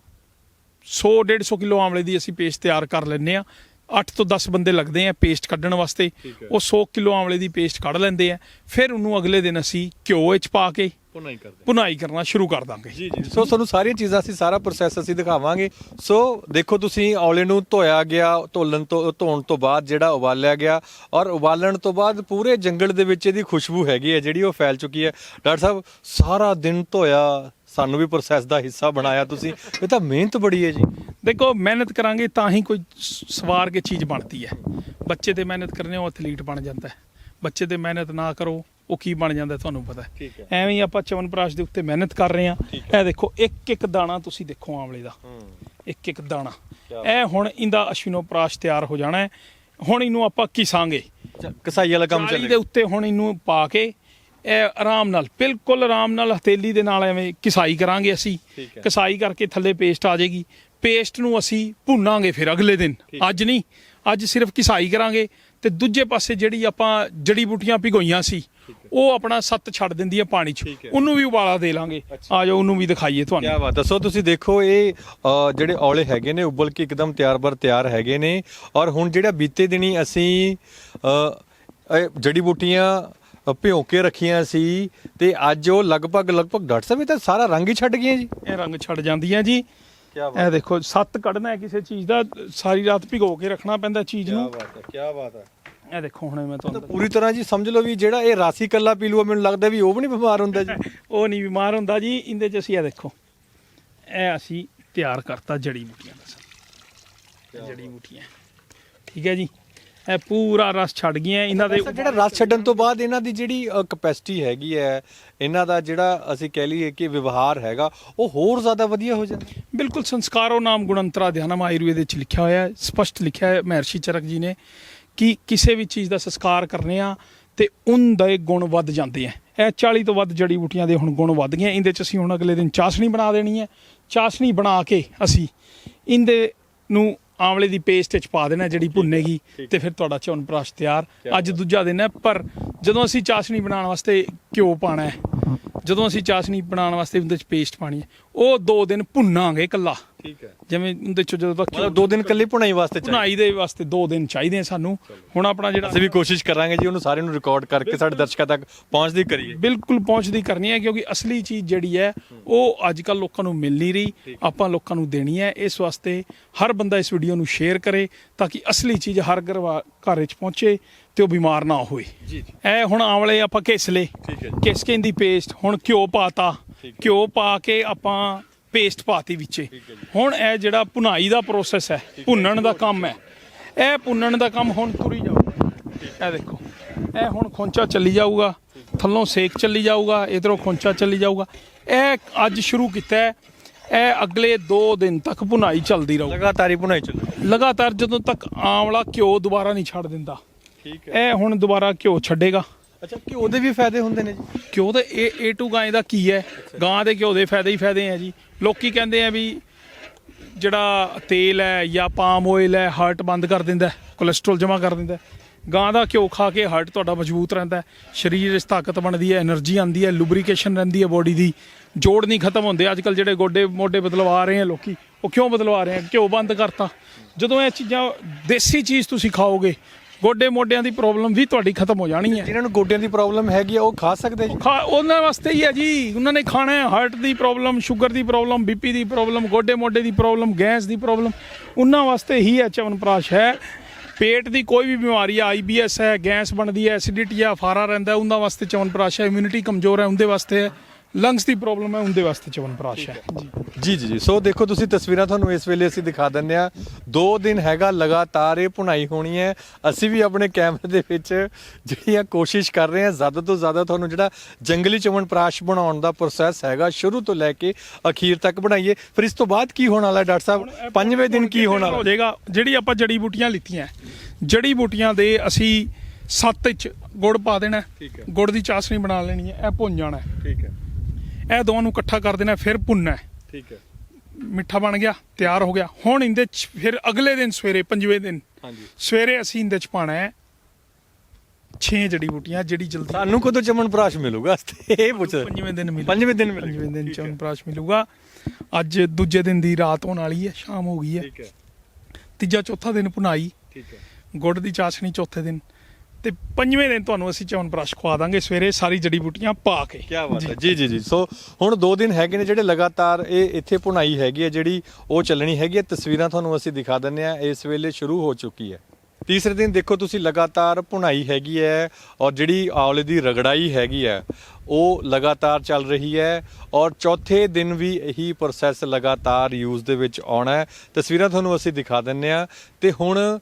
100 150 ਕਿਲੋ ਆਮਲੇ ਦੀ ਅਸੀਂ ਪੇਸਟ ਤਿਆਰ ਕਰ ਲੈਂਦੇ ਆ 8 ਤੋਂ 10 ਬੰਦੇ ਲੱਗਦੇ ਆ ਪੇਸਟ ਕੱਢਣ ਵਾਸਤੇ। ਉਹ 100 ਕਿਲੋ ਆਮਲੇ ਦੀ ਪੇਸਟ ਕੱਢ ਲੈਂਦੇ ਆ। ਫਿਰ ਉਹਨੂੰ ਅਗਲੇ ਦਿਨ ਅਸੀਂ ਘਿਓ ਵਿੱਚ ਪਾ ਕੇ
ਪੁਣਾ ਹੀ ਕਰਦੇ।
ਭੁਨਾਈ ਕਰਨਾ ਸ਼ੁਰੂ ਕਰ ਦਾਂਗੇ।
ਜੀ ਜੀ ਸੋ ਤੁਹਾਨੂੰ ਸਾਰੀਆਂ ਚੀਜ਼ਾਂ ਅਸੀਂ ਸਾਰਾ ਪ੍ਰੋਸੈਸ ਅਸੀਂ ਦਿਖਾਵਾਂਗੇ। ਸੋ ਦੇਖੋ ਤੁਸੀਂ ਔਲੇ ਨੂੰ ਧੋਇਆ ਗਿਆ ਧੋਲਣ ਤੋਂ ਧੋਣ ਤੋਂ ਬਾਅਦ ਜਿਹੜਾ ਉਬਾਲਿਆ ਗਿਆ ਔਰ ਉਬਾਲਣ ਤੋਂ ਬਾਅਦ ਪੂਰੇ ਜੰਗਲ ਦੇ ਵਿੱਚ ਇਹਦੀ ਖੁਸ਼ਬੂ ਹੈਗੀ ਹੈ ਜਿਹੜੀ ਉਹ ਫੈਲ ਚੁੱਕੀ ਹੈ। ਡਾਕਟਰ ਸਾਹਿਬ ਸਾਰਾ ਦਿਨ ਧੋਇਆ ਸਾਨੂੰ ਵੀ ਪ੍ਰੋਸੈਸ ਦਾ ਹਿੱਸਾ ਬਣਾਇਆ ਤੁਸੀਂ। ਇਹ ਤਾਂ ਮਿਹਨਤ ਬੜੀ ਹੈ ਜੀ।
ਦੇਖੋ ਮਿਹਨਤ ਕਰਾਂਗੇ ਤਾਂ ਹੀ ਕੋਈ ਸਵਾਰ ਕੇ ਚੀਜ਼ ਬਣਦੀ ਹੈ। ਬੱਚੇ ਤੇ ਮਿਹਨਤ ਕਰਨੇ ਉਹ ਐਥਲੀਟ ਬਣ ਜਾਂਦਾ ਹੈ। ਬੱਚੇ ਤੇ ਮਿਹਨਤ ਨਾ ਕਰੋ। ਉਹ ਕੀ ਬਣ ਜਾਂਦਾ ਤੁਹਾਨੂੰ ਪਤਾ ਹੈ।
ਠੀਕ ਹੈ।
ਐਵੇਂ ਹੀ ਆਪਾਂ ਚਵਨਪ੍ਰਾਸ਼ ਦੇ ਉੱਤੇ ਮਿਹਨਤ ਕਰ ਰਹੇ ਆ ਇਹ ਦੇਖੋ ਇੱਕ ਇੱਕ ਦਾਣਾ ਤੁਸੀਂ ਦੇਖੋ ਆਮਲੇ ਦਾ। ਇੱਕ ਇੱਕ ਦਾਣਾ। ਇਹ ਹੁਣ ਇਹਦਾ ਅਸ਼ਵਿਨੋਪ੍ਰਾਸ਼ ਤਿਆਰ ਹੋ ਜਾਣਾ ਹੈ। ਹੁਣ ਇਹਨੂੰ ਆਪਾਂ ਕਿਸਾਂਗੇ
ਕਸਾਈ ਵਾਲਾ ਕੰਮ
ਚਾਲੀ ਦੇ
ਚੱਲੇ
ਉੱਤੇ ਹੁਣ ਇਹਨੂੰ ਪਾ ਕੇ ਇਹ ਆਰਾਮ ਨਾਲ ਬਿਲਕੁਲ ਆਰਾਮ ਨਾਲ ਹਥੇਲੀ ਦੇ ਨਾਲ ਐਵੇਂ ਕਿਸਾਈ ਕਰਾਂਗੇ ਅਸੀਂ।
ਠੀਕ ਹੈ।
ਕਿਸਾਈ ਕਰਕੇ ਥੱਲੇ ਪੇਸਟ ਆ ਜਾਏਗੀ। ਪੇਸਟ ਨੂੰ ਅਸੀਂ ਭੁੰਨਾਂਗੇ ਫਿਰ ਅਗਲੇ ਦਿਨ। ਅੱਜ ਨਹੀਂ ਅੱਜ ਸਿਰਫ ਕਿਸਾਈ ਕਰਾਂਗੇ ਤੇ ਦੂਜੇ ਪਾਸੇ ਜਿਹੜੀ ਆਪਾਂ ਜੜੀ ਬੂਟੀਆਂ ਭਿਗੋਈਆਂ ਸੀ ਉਹ ਆਪਣਾ ਸੱਤ ਛੱਡ ਦਿੰਦੀ ਹੈ ਪਾਣੀ 'ਚ। ਉਹਨੂੰ ਵੀ ਉਬਾਲਾ ਦੇ ਲਾਂਗੇ। ਆ ਜਾਓ ਉਹਨੂੰ ਵੀ ਦਿਖਾਈਏ ਤੁਹਾਨੂੰ।
ਕਿਆ ਬਾਤ ਹੈ। ਸੋ ਤੁਸੀਂ ਦੇਖੋ ਇਹ ਅ, ਜਿਹੜੇ ਔਲੇ ਹੈਗੇ ਨੇ ਉਬਲ ਕੇ ਇੱਕਦਮ ਤਿਆਰ ਬਰ ਤਿਆਰ ਹੈਗੇ ਨੇ। ਔਰ ਹੁਣ ਜਿਹੜਾ ਬੀਤੇ ਦਿਨੀ ਅਸੀਂ ਅ, ਇਹ ਜੜੀ ਬੂਟੀਆਂ ਅ, ਭਿਉਂ ਕੇ ਰੱਖੀਆਂ ਸੀ ਤੇ ਅੱਜ ਉਹ ਲਗਭਗ ਲਗਭਗ ਡਾਕਟਰ ਸਾਹਿਬ ਇਹ ਤਾਂ ਸਾਰਾ ਰੰਗ ਹੀ ਛੱਡ ਗਈਆਂ ਜੀ।
ਇਹ ਰੰਗ ਛੱਡ ਜਾਂਦੀਆਂ ਜੀ।
ਕੀ
ਇਹ ਦੇਖੋ ਸੱਤ ਕੱਢਣਾ ਹੈ ਕਿਸੇ ਚੀਜ਼ ਦਾ ਸਾਰੀ ਰਾਤ ਭਿਗੋ ਕੇ ਰੱਖਣਾ ਪੈਂਦਾ ਚੀਜ਼ ਨੂੰ।
ਬਾਤ ਹੈ ਕੀ ਬਾਤ ਹੈ।
ਇਹ ਦੇਖੋ ਹੁਣ ਮੈਂ ਤੁਹਾਨੂੰ
ਪੂਰੀ ਤਰ੍ਹਾਂ ਜੀ ਸਮਝ ਲਓ ਵੀ ਜਿਹੜਾ ਇਹ ਰਾਸੀ ਕੱਲਾ ਪੀ ਲੂਆ ਮੈਨੂੰ ਲੱਗਦਾ ਵੀ ਉਹ ਵੀ ਨਹੀਂ ਬਿਮਾਰ ਹੁੰਦਾ ਜੀ।
ਉਹ ਨਹੀਂ ਬਿਮਾਰ ਹੁੰਦਾ ਜੀ ਇਹਦੇ ਚ ਅਸੀਂ ਇਹ ਦੇਖੋ ਇਹ ਅਸੀਂ ਤਿਆਰ ਕਰਤਾ ਜੜੀ ਬੂਟੀਆਂ ਦਾ। ਜੜੀ ਬੂਟੀਆਂ। ਠੀਕ ਹੈ ਜੀ? ਇਹ ਪੂਰਾ ਰਸ ਛੱਡ ਗਈਆਂ ਇਹਨਾਂ ਦੇ
ਜਿਹੜਾ ਰਸ ਛੱਡਣ ਤੋਂ ਬਾਅਦ ਇਹਨਾਂ ਦੀ ਜਿਹੜੀ ਕਪੈਸਿਟੀ ਹੈਗੀ ਹੈ ਇਹਨਾਂ ਦਾ ਜਿਹੜਾ ਅਸੀਂ ਕਹਿ ਲਈਏ ਕਿ ਵਿਵਹਾਰ ਹੈਗਾ ਉਹ ਹੋਰ ਜ਼ਿਆਦਾ ਵਧੀਆ ਹੋ ਜਾਂਦਾ।
ਬਿਲਕੁਲ ਸੰਸਕਾਰੋ ਨਾਮ ਗੁਣੰਤਰਾ ਧਿਆਨਮ ਆਯੁਰਵੇਦ ਵਿੱਚ ਲਿਖਿਆ ਹੋਇਆ ਹੈ ਸਪਸ਼ਟ ਲਿਖਿਆ ਹੈ ਮਹਿਰਸ਼ੀ ਚਰਕ ਜੀ ਨੇ। ਕਿ ਕਿਸੇ ਵੀ ਚੀਜ਼ ਦਾ ਸੰਸਕਾਰ ਕਰਨੇ ਆ ਤੇ ਉਹਦੇ ਗੁਣ ਵੱਧ ਜਾਂਦੇ ਆ। ਇਹ 40 ਤੋਂ ਵੱਧ ਜੜੀ ਬੂਟੀਆਂ ਦੇ ਹੁਣ ਗੁਣ ਵੱਧ ਗਏ ਇਹਦੇ ਚ ਅਸੀਂ ਹੁਣ ਅਗਲੇ ਦਿਨ ਚਾਸ਼ਣੀ ਬਣਾ ਦੇਣੀ ਹੈ ਚਾਸ਼ਣੀ ਬਣਾ ਕੇ ਅਸੀਂ ਇਹਦੇ ਨੂੰ ਆਮਲੇ ਦੀ ਪੇਸਟ ਵਿੱਚ ਪਾ ਦੇਣਾ ਜਿਹੜੀ ਭੁੰਨੇਗੀ ਤੇ ਫਿਰ ਤੁਹਾਡਾ ਚਵਨਪ੍ਰਾਸ਼ ਤਿਆਰ। ਅੱਜ ਦੂਜਾ ਦਿਨ ਹੈ ਪਰ ਜਦੋਂ ਅਸੀਂ ਚਾਸ਼ਣੀ ਬਣਾਉਣ ਵਾਸਤੇ ਘਿਓ ਪਾਣਾ ਹੈ ਜਦੋਂ ਅਸੀਂ ਚਾਸ਼ਣੀ ਬਣਾਉਣ ਵਾਸਤੇ ਉਹਦੇ ਚ ਪੇਸਟ ਪਾਣੀ ਹੈ ਉਹ ਦੋ ਦਿਨ ਭੁੰਨਾਂਗੇ ਇਕੱਲਾ।
ਠੀਕ ਹੈ।
ਜਿਵੇਂ ਉਹਦੇ ਚ ਜਦੋਂ ਤੱਕ
ਮਤਲਬ ਦੋ ਦਿਨ ਕੱਲੇ ਪੁਣਾਈ ਵਾਸਤੇ ਚਾਹੀਦਾ।
ਭੁਨਾਈ ਦੇ ਵਾਸਤੇ ਦੋ ਦਿਨ ਚਾਹੀਦੇ ਆ ਸਾਨੂੰ। ਹੁਣ ਆਪਣਾ ਜਿਹੜਾ
ਅਸੀਂ ਵੀ ਕੋਸ਼ਿਸ਼ ਕਰਾਂਗੇ ਜੀ ਉਹਨੂੰ ਸਾਰੇ ਨੂੰ ਰਿਕਾਰਡ ਕਰਕੇ ਸਾਡੇ ਦਰਸ਼ਕਾਂ ਤੱਕ ਪਹੁੰਚਦੀ ਕਰੀਏ।
ਬਿਲਕੁਲ ਪਹੁੰਚਦੀ ਕਰਨੀ ਹੈ ਕਿਉਂਕਿ ਅਸਲੀ ਚੀਜ਼ ਜਿਹੜੀ ਹੈ ਉਹ ਅੱਜ ਕੱਲ ਲੋਕਾਂ ਨੂੰ ਮਿਲ ਨਹੀਂ ਰਹੀ। ਆਪਾਂ ਲੋਕਾਂ ਨੂੰ ਦੇਣੀ ਹੈ। ਇਸ ਵਾਸਤੇ ਹਰ ਬੰਦਾ ਇਸ ਵੀਡੀਓ ਨੂੰ ਸ਼ੇਅਰ ਕਰੇ ਤਾਂ ਕਿ ਅਸਲੀ ਚੀਜ਼ ਹਰ ਘਰ ਵਿੱਚ ਪਹੁੰਚੇ। ਤੇ ਉਹ ਬਿਮਾਰ ਨਾ ਹੋਏ।
ਜੀ
ਇਹ ਹੁਣ ਆਵਲੇ ਆਪਾਂ ਘਿਸ ਲੇ
ਠੀਕ ਹੈ
ਘਿਸ ਕੇ ਦੀ ਪੇਸਟ ਹੁਣ ਘਿਓ ਪਾਤਾ। ਘਿਓ ਪਾ ਕੇ ਆਪਾਂ ਪੇਸਟ ਪਾਤੀ ਵਿੱਚੇ। ਹੁਣ ਇਹ ਜਿਹੜਾ ਭੁਨਾਈ ਦਾ ਪ੍ਰੋਸੈਸ ਹੈ ਭੁੰਨਣ ਦਾ ਕੰਮ ਹੈ। ਇਹ ਭੁੰਨਣ ਦਾ ਕੰਮ ਹੁਣ ਤੁਰੀ ਜਾਊਗਾ। ਇਹ ਦੇਖੋ। ਇਹ ਹੁਣ ਖੋਂਚਾ ਚੱਲੀ ਜਾਊਗਾ। ਥੱਲੋਂ ਸੇਕ ਚੱਲੀ ਜਾਊਗਾ ਇਧਰੋਂ ਖੋਂਚਾ ਚੱਲੀ ਜਾਊਗਾ। ਇਹ ਅੱਜ ਸ਼ੁਰੂ ਕੀਤਾ ਹੈ। ਇਹ ਅਗਲੇ 2 ਦਿਨ ਤੱਕ ਭੁਨਾਈ ਚੱਲਦੀ ਰਹੂ।
ਲਗਾਤਾਰ ਹੀ ਪੁਣਾਈ ਚੱਲੂ
ਲਗਾਤਾਰ ਜਦੋਂ ਤੱਕ ਆਮਲਾ ਘਿਓ ਦੁਬਾਰਾ ਨਹੀਂ ਛੱਡ ਦਿੰਦਾ।
ਹੈ।
ਇਹ ਹੁਣ ਦੁਬਾਰਾ ਘਿਓ ਛੱਡੇਗਾ।
ਅੱਛਾ ਘਿਓ ਦੇ ਵੀ ਫਾਇਦੇ ਹੁੰਦੇ ਨੇ ਜੀ?
ਘਿਓ ਦਾ ਇਹ A2 ਗਾਂ ਦਾ ਕੀ ਹੈ? ਗਾਂ ਦੇ ਘਿਓ ਦੇ ਫਾਇਦੇ ਹੀ ਫਾਇਦੇ ਆ ਜੀ। ਲੋਕੀ ਕਹਿੰਦੇ ਆ ਵੀ ਜਿਹੜਾ ਤੇਲ ਹੈ ਜਾਂ ਪਾਮ ਓਇਲ ਹੈ ਹਾਰਟ ਬੰਦ ਕਰ ਦਿੰਦਾ ਕੋਲੇਸਟ੍ਰੋਲ ਜਮ੍ਹਾਂ ਕਰ ਦਿੰਦਾ ਗਾਂ ਦਾ ਘਿਓ ਖਾ ਕੇ ਹਾਰਟ ਤੁਹਾਡਾ ਮਜ਼ਬੂਤ ਰਹਿੰਦਾ ਸਰੀਰ ਵਿੱਚ ਤਾਕਤ ਬਣਦੀ ਹੈ એનર્ਜੀ ਆਉਂਦੀ ਹੈ ਲੁਬਰੀਕੇਸ਼ਨ ਰਹਿੰਦੀ ਹੈ ਬੋਡੀ ਦੀ। ਜੋੜ ਨਹੀਂ ਖਤਮ ਹੁੰਦੇ। ਅੱਜ ਕੱਲ ਜਿਹੜੇ ਗੋਡੇ ਮੋਢੇ ਬਦਲਵਾ ਰਹੇ ਆ ਲੋਕੀ ਉਹ ਕਿਉਂ ਬਦਲਵਾ ਰਹੇ ਆ? ਘਿਓ ਬੰਦ ਕਰਤਾ। ਜਦੋਂ ਇਹ ਚੀਜ਼ਾਂ ਦੇਸੀ ਚੀਜ਼ ਤੁਸੀਂ ਖਾਓਗੇ ਗੋਡੇ ਮੋਢਿਆਂ ਦੀ ਪ੍ਰੋਬਲਮ ਵੀ ਤੁਹਾਡੀ ਖਤਮ ਹੋ ਜਾਣੀ ਹੈ।
ਜਿਨ੍ਹਾਂ ਨੂੰ ਗੋਡਿਆਂ ਦੀ ਪ੍ਰੋਬਲਮ ਹੈਗੀ ਆ ਉਹ ਖਾ ਸਕਦੇ ਜੀ।
ਖਾ ਉਹਨਾਂ ਵਾਸਤੇ ਹੀ ਹੈ ਜੀ। ਉਹਨਾਂ ਨੇ ਖਾਣਾ ਹੈ ਹਾਰਟ ਦੀ ਪ੍ਰੋਬਲਮ ਸ਼ੂਗਰ ਦੀ ਪ੍ਰੋਬਲਮ ਬੀਪੀ ਦੀ ਪ੍ਰੋਬਲਮ ਗੋਡੇ ਮੋਢੇ ਦੀ ਪ੍ਰੋਬਲਮ ਗੈਸ ਦੀ ਪ੍ਰੋਬਲਮ। ਉਹਨਾਂ ਵਾਸਤੇ ਹੀ ਹੈ ਚਵਨਪ੍ਰਾਸ਼ ਹੈ। ਪੇਟ ਦੀ ਕੋਈ ਵੀ ਬਿਮਾਰੀ ਹੈ ਆਈਬੀਐਸ ਹੈ ਗੈਸ ਬਣਦੀ ਹੈ ਐਸਿਡਿਟੀ ਆ ਫਾਰਾ ਰਹਿੰਦਾ ਉਹਨਾਂ ਵਾਸਤੇ ਚਵਨਪ੍ਰਾਸ਼ ਹੈ ਇਮਿਊਨਿਟੀ ਕਮਜ਼ੋਰ ਹੈ ਉਹਦੇ ਵਾਸਤੇ ਹੈ। ਲੰਗਸ ਦੀ ਪ੍ਰੋਬਲਮ ਹੈ ਉਹਦੇ ਵਾਸਤੇ ਚਵਨਪ੍ਰਾਸ਼ ਹੈ। ਜੀ
ਜੀ ਜੀ। ਜੀ ਸੋ ਦੇਖੋ ਤੁਸੀਂ ਤਸਵੀਰਾਂ ਤੁਹਾਨੂੰ ਇਸ ਵੇਲੇ ਅਸੀਂ ਦਿਖਾ ਦਿੰਦੇ ਆ ਦੋ ਦਿਨ ਹੈਗਾ ਲਗਾਤਾਰ ਇਹ ਭੁਣਾਈ ਹੋਣੀ ਹੈ। ਅਸੀਂ ਵੀ ਆਪਣੇ ਕੈਮਰੇ ਦੇ ਵਿੱਚ ਜਿਹੜੀਆਂ ਕੋਸ਼ਿਸ਼ ਕਰ ਰਹੇ ਹਾਂ ਜ਼ਿਆਦਾ ਤੋਂ ਜ਼ਿਆਦਾ ਤੁਹਾਨੂੰ ਜਿਹੜਾ ਜੰਗਲੀ ਚਮਨ ਪ੍ਰਾਸ਼ ਬਣਾਉਣ ਦਾ ਪ੍ਰੋਸੈਸ ਹੈਗਾ ਸ਼ੁਰੂ ਤੋਂ ਲੈ ਕੇ ਅਖੀਰ ਤੱਕ ਬਣਾਈਏ। ਫਿਰ ਇਸ ਤੋਂ ਬਾਅਦ ਕੀ ਹੋਣ ਵਾਲਾ ਡਾਕਟਰ ਸਾਹਿਬ? ਪੰਜਵੇਂ ਦਿਨ ਕੀ ਹੋਣ
ਹੋ? ਜਾਏਗਾ ਜਿਹੜੀ ਆਪਾਂ ਜੜੀ ਬੂਟੀਆਂ ਲਿੱਤੀਆਂ ਜੜੀ ਬੂਟੀਆਂ ਦੇ ਅਸੀਂ ਸੱਤ ਚ ਗੁੜ ਪਾ ਦੇਣਾ। ਗੁੜ ਦੀ ਚਾਸ਼ਨੀ ਬਣਾ ਲੈਣੀ ਹੈ ਇਹ ਭੁੰਨ ਜਾਣਾ।
ਠੀਕ ਹੈ।
ਇਹ ਦੋਵਾਂ ਨੂੰ ਇਕੱਠਾ ਕਰ ਦੇਣਾ ਫਿਰ ਭੁੰਨਣਾ ਹੈ।
ਠੀਕ ਹੈ।
ਮਿੱਠਾ ਬਣ ਗਿਆ ਤਿਆਰ ਹੋ ਗਿਆ। ਹੁਣ ਇਹਦੇ ਚ ਫਿਰ ਅਗਲੇ ਦਿਨ ਸਵੇਰੇ ਪੰਜਵੇਂ ਦਿਨ
ਹਾਂਜੀ।
ਸਵੇਰੇ ਅਸੀਂ ਇਹਦੇ ਚ ਪਾਣਾ ਹੈ 6 ਜੜੀ ਬੂਟੀਆਂ ਜਿਹੜੀ ਜਲਦੀ
ਸਾਨੂੰ ਕਦੋਂ ਚਮਨ ਪ੍ਰਾਸ਼ ਮਿਲੂਗਾ? ਇਹ ਪੁੱਛ
ਪੰਜਵੇਂ ਦਿਨ ਮਿਲੂ
ਪੰਜਵੇਂ ਦਿਨ ਮਿਲੇਗਾ।
ਪੰਜਵੇਂ ਦਿਨ। ਚੌਨ ਪ੍ਰਾਸ਼ ਮਿਲੂਗਾ। ਅੱਜ ਦੂਜੇ ਦਿਨ ਦੀ ਰਾਤ ਹੋਣ ਵਾਲੀ ਹੈ ਸ਼ਾਮ ਹੋ ਗਈ ਹੈ।
ਠੀਕ ਹੈ।
ਤੀਜਾ ਚੌਥਾ ਦਿਨ ਭੁਨਾਈ।
ਠੀਕ ਹੈ।
ਗੁੜ ਦੀ ਚਾਸ਼ਣੀ ਚੌਥੇ ਦਿਨ। ਤੇ ਪੰਜਵੇਂ ਦਿਨ ਤੁਹਾਨੂੰ ਅਸੀਂ ਚੌਨ ਬ੍ਰਸ਼ ਖਵਾ ਦਾਂਗੇ ਸਵੇਰੇ ਸਾਰੀ ਜੜੀ ਬੂਟੀਆਂ ਪਾ ਕੇ।
ਕੀ ਬਾਤ ਹੈ। ਜੀ। ਜੀ ਜੀ ਸੋ ਹੁਣ ਦੋ ਦਿਨ ਹੈਗੇ ਨੇ ਜਿਹੜੇ ਲਗਾਤਾਰ ਇਹ ਇੱਥੇ ਪੁਣਾਈ ਹੈਗੀ ਹੈ ਜਿਹੜੀ ਉਹ ਚੱਲਣੀ ਹੈਗੀ ਹੈ। ਤਸਵੀਰਾਂ ਤੁਹਾਨੂੰ ਅਸੀਂ ਦਿਖਾ ਦਿੰਨੇ ਆ ਇਸ ਵੇਲੇ ਸ਼ੁਰੂ ਹੋ ਚੁੱਕੀ ਹੈ। ਤੀਸਰੇ ਦਿਨ ਦੇਖੋ ਤੁਸੀਂ ਲਗਾਤਾਰ ਪੁਣਾਈ ਹੈਗੀ ਹੈ ਔਰ ਜਿਹੜੀ ਆਵਲੇ ਦੀ ਰਗੜਾਈ ਹੈਗੀ ਹੈ ਉਹ ਲਗਾਤਾਰ ਚੱਲ ਰਹੀ ਹੈ ਔਰ ਚੌਥੇ ਦਿਨ ਵੀ ਇਹੀ ਪ੍ਰੋਸੈਸ ਲਗਾਤਾਰ ਯੂਜ਼ ਦੇ ਵਿੱਚ ਆਉਣਾ ਹੈ। ਤਸਵੀਰਾਂ ਤੁਹਾਨੂੰ ਅਸੀਂ ਦਿਖਾ ਦਿੰਨੇ ਆ ਤੇ ਹੁਣ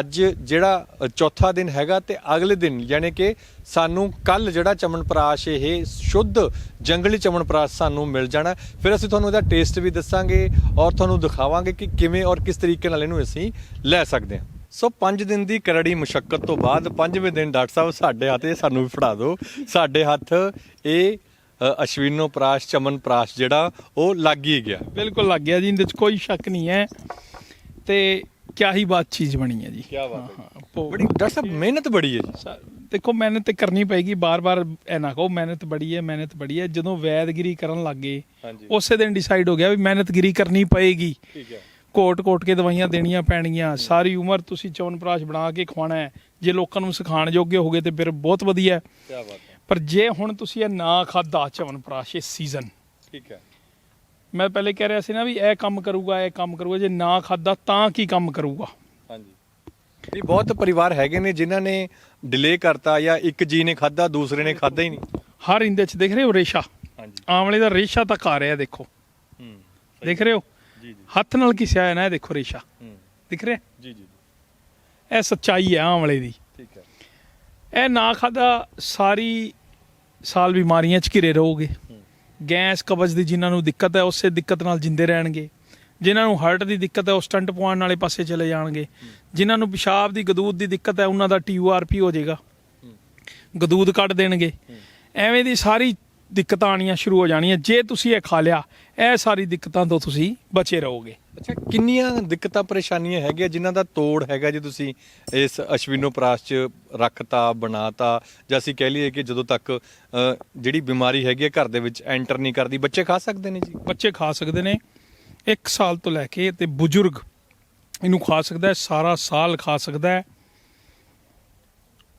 ਅੱਜ ਜਿਹੜਾ ਚੌਥਾ ਦਿਨ ਹੈਗਾ ਤੇ ਅਗਲੇ ਦਿਨ ਯਾਨੀ ਕਿ ਸਾਨੂੰ ਕੱਲ ਜਿਹੜਾ ਚਮਨਪ੍ਰਾਸ਼ ਇਹ ਸ਼ੁੱਧ ਜੰਗਲੀ ਚਮਨਪ੍ਰਾਸ਼ ਸਾਨੂੰ ਮਿਲ ਜਾਣਾ। ਫਿਰ ਅਸੀਂ ਤੁਹਾਨੂੰ ਇਹਦਾ ਟੇਸਟ ਵੀ ਦੱਸਾਂਗੇ ਔਰ ਤੁਹਾਨੂੰ ਦਿਖਾਵਾਂਗੇ ਕਿ ਕਿਵੇਂ ਔਰ ਕਿਸ ਤਰੀਕੇ ਨਾਲ ਇਹਨੂੰ ਅਸੀਂ ਲੈ ਸਕਦੇ ਹਾਂ। ਸੋ 5 ਦਿਨ ਦੀ ਕਰੜੀ ਮੁਸ਼ਕਲ ਤੋਂ ਬਾਅਦ ਪੰਜਵੇਂ ਦਿਨ ਡਾਕਟਰ ਸਾਹਿਬ ਸਾਡੇ ਹੱਥ ਇਹ ਸਾਨੂੰ ਵੀ ਫੜਾ ਦਿਓ। ਸਾਡੇ ਹੱਥ ਇਹ ਅ, ਚਮਨ ਪ੍ਰਾਸ਼ ਜਿਹੜਾ ਉਹ ਲੱਗ ਹੀ ਗਿਆ।
ਬਿਲਕੁਲ ਲੱਗ ਗਿਆ ਜੀ ਇਹਦੇ ਚ ਕੋਈ ਸ਼ੱਕ ਨਹੀਂ ਹੈ। ਤੇ ਕਿਆ ਹੀ ਬਾਤ ਚੀਜ਼ ਬਣੀ ਹੈ ਜੀ।
ਕਿਆ ਬਾਤ ਹੈ। ਬੜੀ ਡਾਕਟਰ ਸਾਹਿਬ ਮਿਹਨਤ ਬੜੀ ਹੈ ਜੀ।
ਦੇਖੋ ਮਿਹਨਤ ਤੇ ਕਰਨੀ ਪਏਗੀ ਬਾਰ-ਬਾਰ ਐ ਨਾ ਕਹੋ ਮਿਹਨਤ ਬੜੀ ਹੈ ਮਿਹਨਤ ਬੜੀ ਹੈ। ਜਦੋਂ ਵੈਦਗਿਰੀ ਕਰਨ ਲੱਗੇ। ਉਸੇ ਦਿਨ ਡਿਸਾਈਡ ਹੋ ਗਿਆ ਵੀ ਮਿਹਨਤਗਿਰੀ ਕਰਨੀ ਪਏਗੀ।
ਠੀਕ ਹੈ।
ਕੋਟ-ਕੋਟ ਕੇ ਦਵਾਈਆਂ ਦੇਣੀਆਂ ਪੈਣਗੀਆਂ। ਸਾਰੀ ਉਮਰ ਤੁਸੀਂ ਚਵਨਪ੍ਰਾਸ਼ ਬਣਾ ਕੇ ਖਵਾਣਾ ਹੈ। ਜੇ ਲੋਕਾਂ ਨੂੰ ਸਿਖਾਣ ਯੋਗੇ ਹੋਗੇ ਤੇ ਫਿਰ ਬਹੁਤ ਵਧੀਆ ਹੈ।
ਕੀ ਬਾਤ ਹੈ।
ਪਰ ਜੇ ਹੁਣ ਤੁਸੀਂ ਇਹ ਨਾ ਖਾਦਾ ਚਵਨਪ੍ਰਾਸ਼ ਇਸ ਸੀਜ਼ਨ
ਠੀਕ ਹੈ।
ਮੈਂ ਪਹਿਲੇ ਕਹਿ ਰਿਹਾ ਸੀ ਨਾ ਵੀ ਇਹ ਕੰਮ ਕਰੂਗਾ ਇਹ ਕੰਮ ਕਰੂਗਾ ਜੇ ਨਾ ਖਾਦਾ ਤਾਂ ਕੀ ਕੰਮ ਕਰੂਗਾ?
ਹਾਂਜੀ। ਨਹੀਂ ਬਹੁਤ ਪਰਿਵਾਰ ਹੈਗੇ ਨੇ ਜਿਨ੍ਹਾਂ ਨੇ ਡਿਲੇ ਕਰਤਾ ਜਾਂ ਇੱਕ ਜੀ ਨੇ ਖਾਦਾ ਦੂਸਰੇ ਨੇ ਖਾਦਾ ਹੀ ਨਹੀਂ।
ਹਰ ਇੰਦੇ ਚ ਦੇਖ ਰਹੇ ਹੋ ਰੇਸ਼ਾ?
ਹਾਂਜੀ।
ਆਮਲੇ ਦਾ ਰੇਸ਼ਾ ਤੱਕ ਆ ਰਿਹਾ ਦੇਖੋ।
ਹੂੰ
ਦੇਖ ਰਹੇ ਹੋ?
ਜੀ ਜੀ।
ਹੱਥ ਨਾਲ ਕਿਸਿਆ ਹੈ ਨਾ ਇਹ ਦੇਖੋ ਰੇਸ਼ਾ।
ਹੂੰ।
ਦਿਖ ਰਿਹਾ?
ਜੀ ਜੀ
ਇਹ ਸੱਚਾਈ ਹੈ ਆਮਲੇ ਦੀ।
ਠੀਕ ਹੈ।
ਇਹ ਨਾ ਖਾਦਾ ਸਾਰੀ ਸਾਲ ਬਿਮਾਰੀਆਂ ਚ ਘਿਰੇ ਰਹੋਗੇ। ਗੈਸ ਕਬਜ਼ ਦੀ ਜਿਨ੍ਹਾਂ ਨੂੰ ਦਿੱਕਤ ਹੈ, ਉਸੇ ਦਿੱਕਤ ਨਾਲ ਜਿੰਦੇ ਰਹਿਣਗੇ। ਜਿਨ੍ਹਾਂ ਨੂੰ ਹਾਰਟ ਦੀ ਦਿੱਕਤ ਹੈ, ਉਹ ਸਟੰਟ ਪਵਾਉਣ ਵਾਲੇ ਪਾਸੇ ਚਲੇ ਜਾਣਗੇ। ਜਿਨ੍ਹਾਂ ਨੂੰ ਪਿਸ਼ਾਬ ਦੀ ਗਦੂਦ ਦੀ ਦਿੱਕਤ ਹੈ, ਉਹਨਾਂ ਦਾ ਟੀਯੂਆਰਪੀ ਹੋ ਜਾਏਗਾ। ਗਦੂਦ ਕੱਢ ਦੇਣਗੇ। ਐਵੇਂ ਦੀ ਸਾਰੀ ਦਿੱਕਤਾਂ ਆਣੀਆਂ ਸ਼ੁਰੂ ਹੋ ਜਾਣੀਆਂ। ਜੇ ਤੁਸੀਂ ਇਹ ਖਾ ਲਿਆ, ਇਹ ਸਾਰੀ ਦਿੱਕਤਾਂ ਤੋਂ ਤੁਸੀਂ ਬਚੇ ਰਹੋਗੇ।
ਅੱਛਾ ਕਿੰਨੀਆਂ ਦਿੱਕਤਾਂ ਪਰੇਸ਼ਾਨੀਆਂ ਹੈਗੀਆਂ ਜਿਨ੍ਹਾਂ ਦਾ ਤੋੜ ਹੈਗਾ ਜੇ ਤੁਸੀਂ ਇਸ ਅਸ਼ਵਿਨੋ ਪ੍ਰਾਸ਼ ਚ ਰੱਖਤਾ ਬਣਾਤਾ? ਜਾਂ ਅਸੀਂ ਕਹਿ ਲਈਏ ਕਿ ਜਦੋਂ ਤੱਕ ਅ, ਜਿਹੜੀ ਬਿਮਾਰੀ ਹੈਗੀ ਹੈ ਘਰ ਦੇ ਵਿੱਚ ਐਂਟਰ ਨਹੀਂ ਕਰਦੀ ਬੱਚੇ ਖਾ ਸਕਦੇ ਨੇ ਜੀ?
ਬੱਚੇ ਖਾ ਸਕਦੇ ਨੇ। 1 ਸਾਲ ਤੋਂ ਲੈ ਕੇ ਤੇ ਬਜ਼ੁਰਗ ਇਹਨੂੰ ਖਾ ਸਕਦਾ ਹੈ ਸਾਰਾ ਸਾਲ ਖਾ ਸਕਦਾ ਹੈ।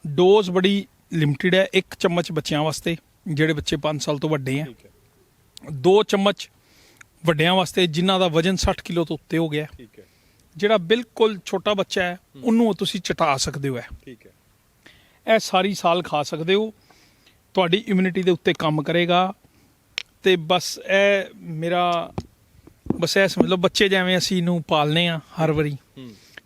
ਡੋਜ਼ ਬੜੀ ਲਿਮਟਿਡ ਹੈ ਇੱਕ ਚਮਚ ਬੱਚਿਆਂ ਵਾਸਤੇ ਜਿਹੜੇ ਬੱਚੇ 5 ਸਾਲ ਤੋਂ ਵੱਡੇ ਆ। ਦੋ ਚਮਚ ਵੱਡਿਆਂ ਵਾਸਤੇ ਜਿਨ੍ਹਾਂ ਦਾ ਵਜਨ 60 ਕਿਲੋ ਤੋਂ ਉੱਤੇ ਹੋ ਗਿਆ
ਠੀਕ ਹੈ।
ਜਿਹੜਾ ਬਿਲਕੁਲ ਛੋਟਾ ਬੱਚਾ ਹੈ ਉਹਨੂੰ ਤੁਸੀਂ ਚਟਾ ਸਕਦੇ ਹੋ
ਠੀਕ ਹੈ।
ਇਹ ਸਾਰੀ ਸਾਲ ਖਾ ਸਕਦੇ ਹੋ। ਤੁਹਾਡੀ ਇਮਿਊਨਿਟੀ ਦੇ ਉੱਤੇ ਕੰਮ ਕਰੇਗਾ। ਤੇ ਬਸ ਇਹ ਮੇਰਾ ਬਸ ਇਹ ਸਮਝ ਲਓ ਬੱਚੇ ਜਿਵੇਂ ਅਸੀਂ ਇਹਨੂੰ ਪਾਲਨੇ ਆ ਹਰ ਵਾਰੀ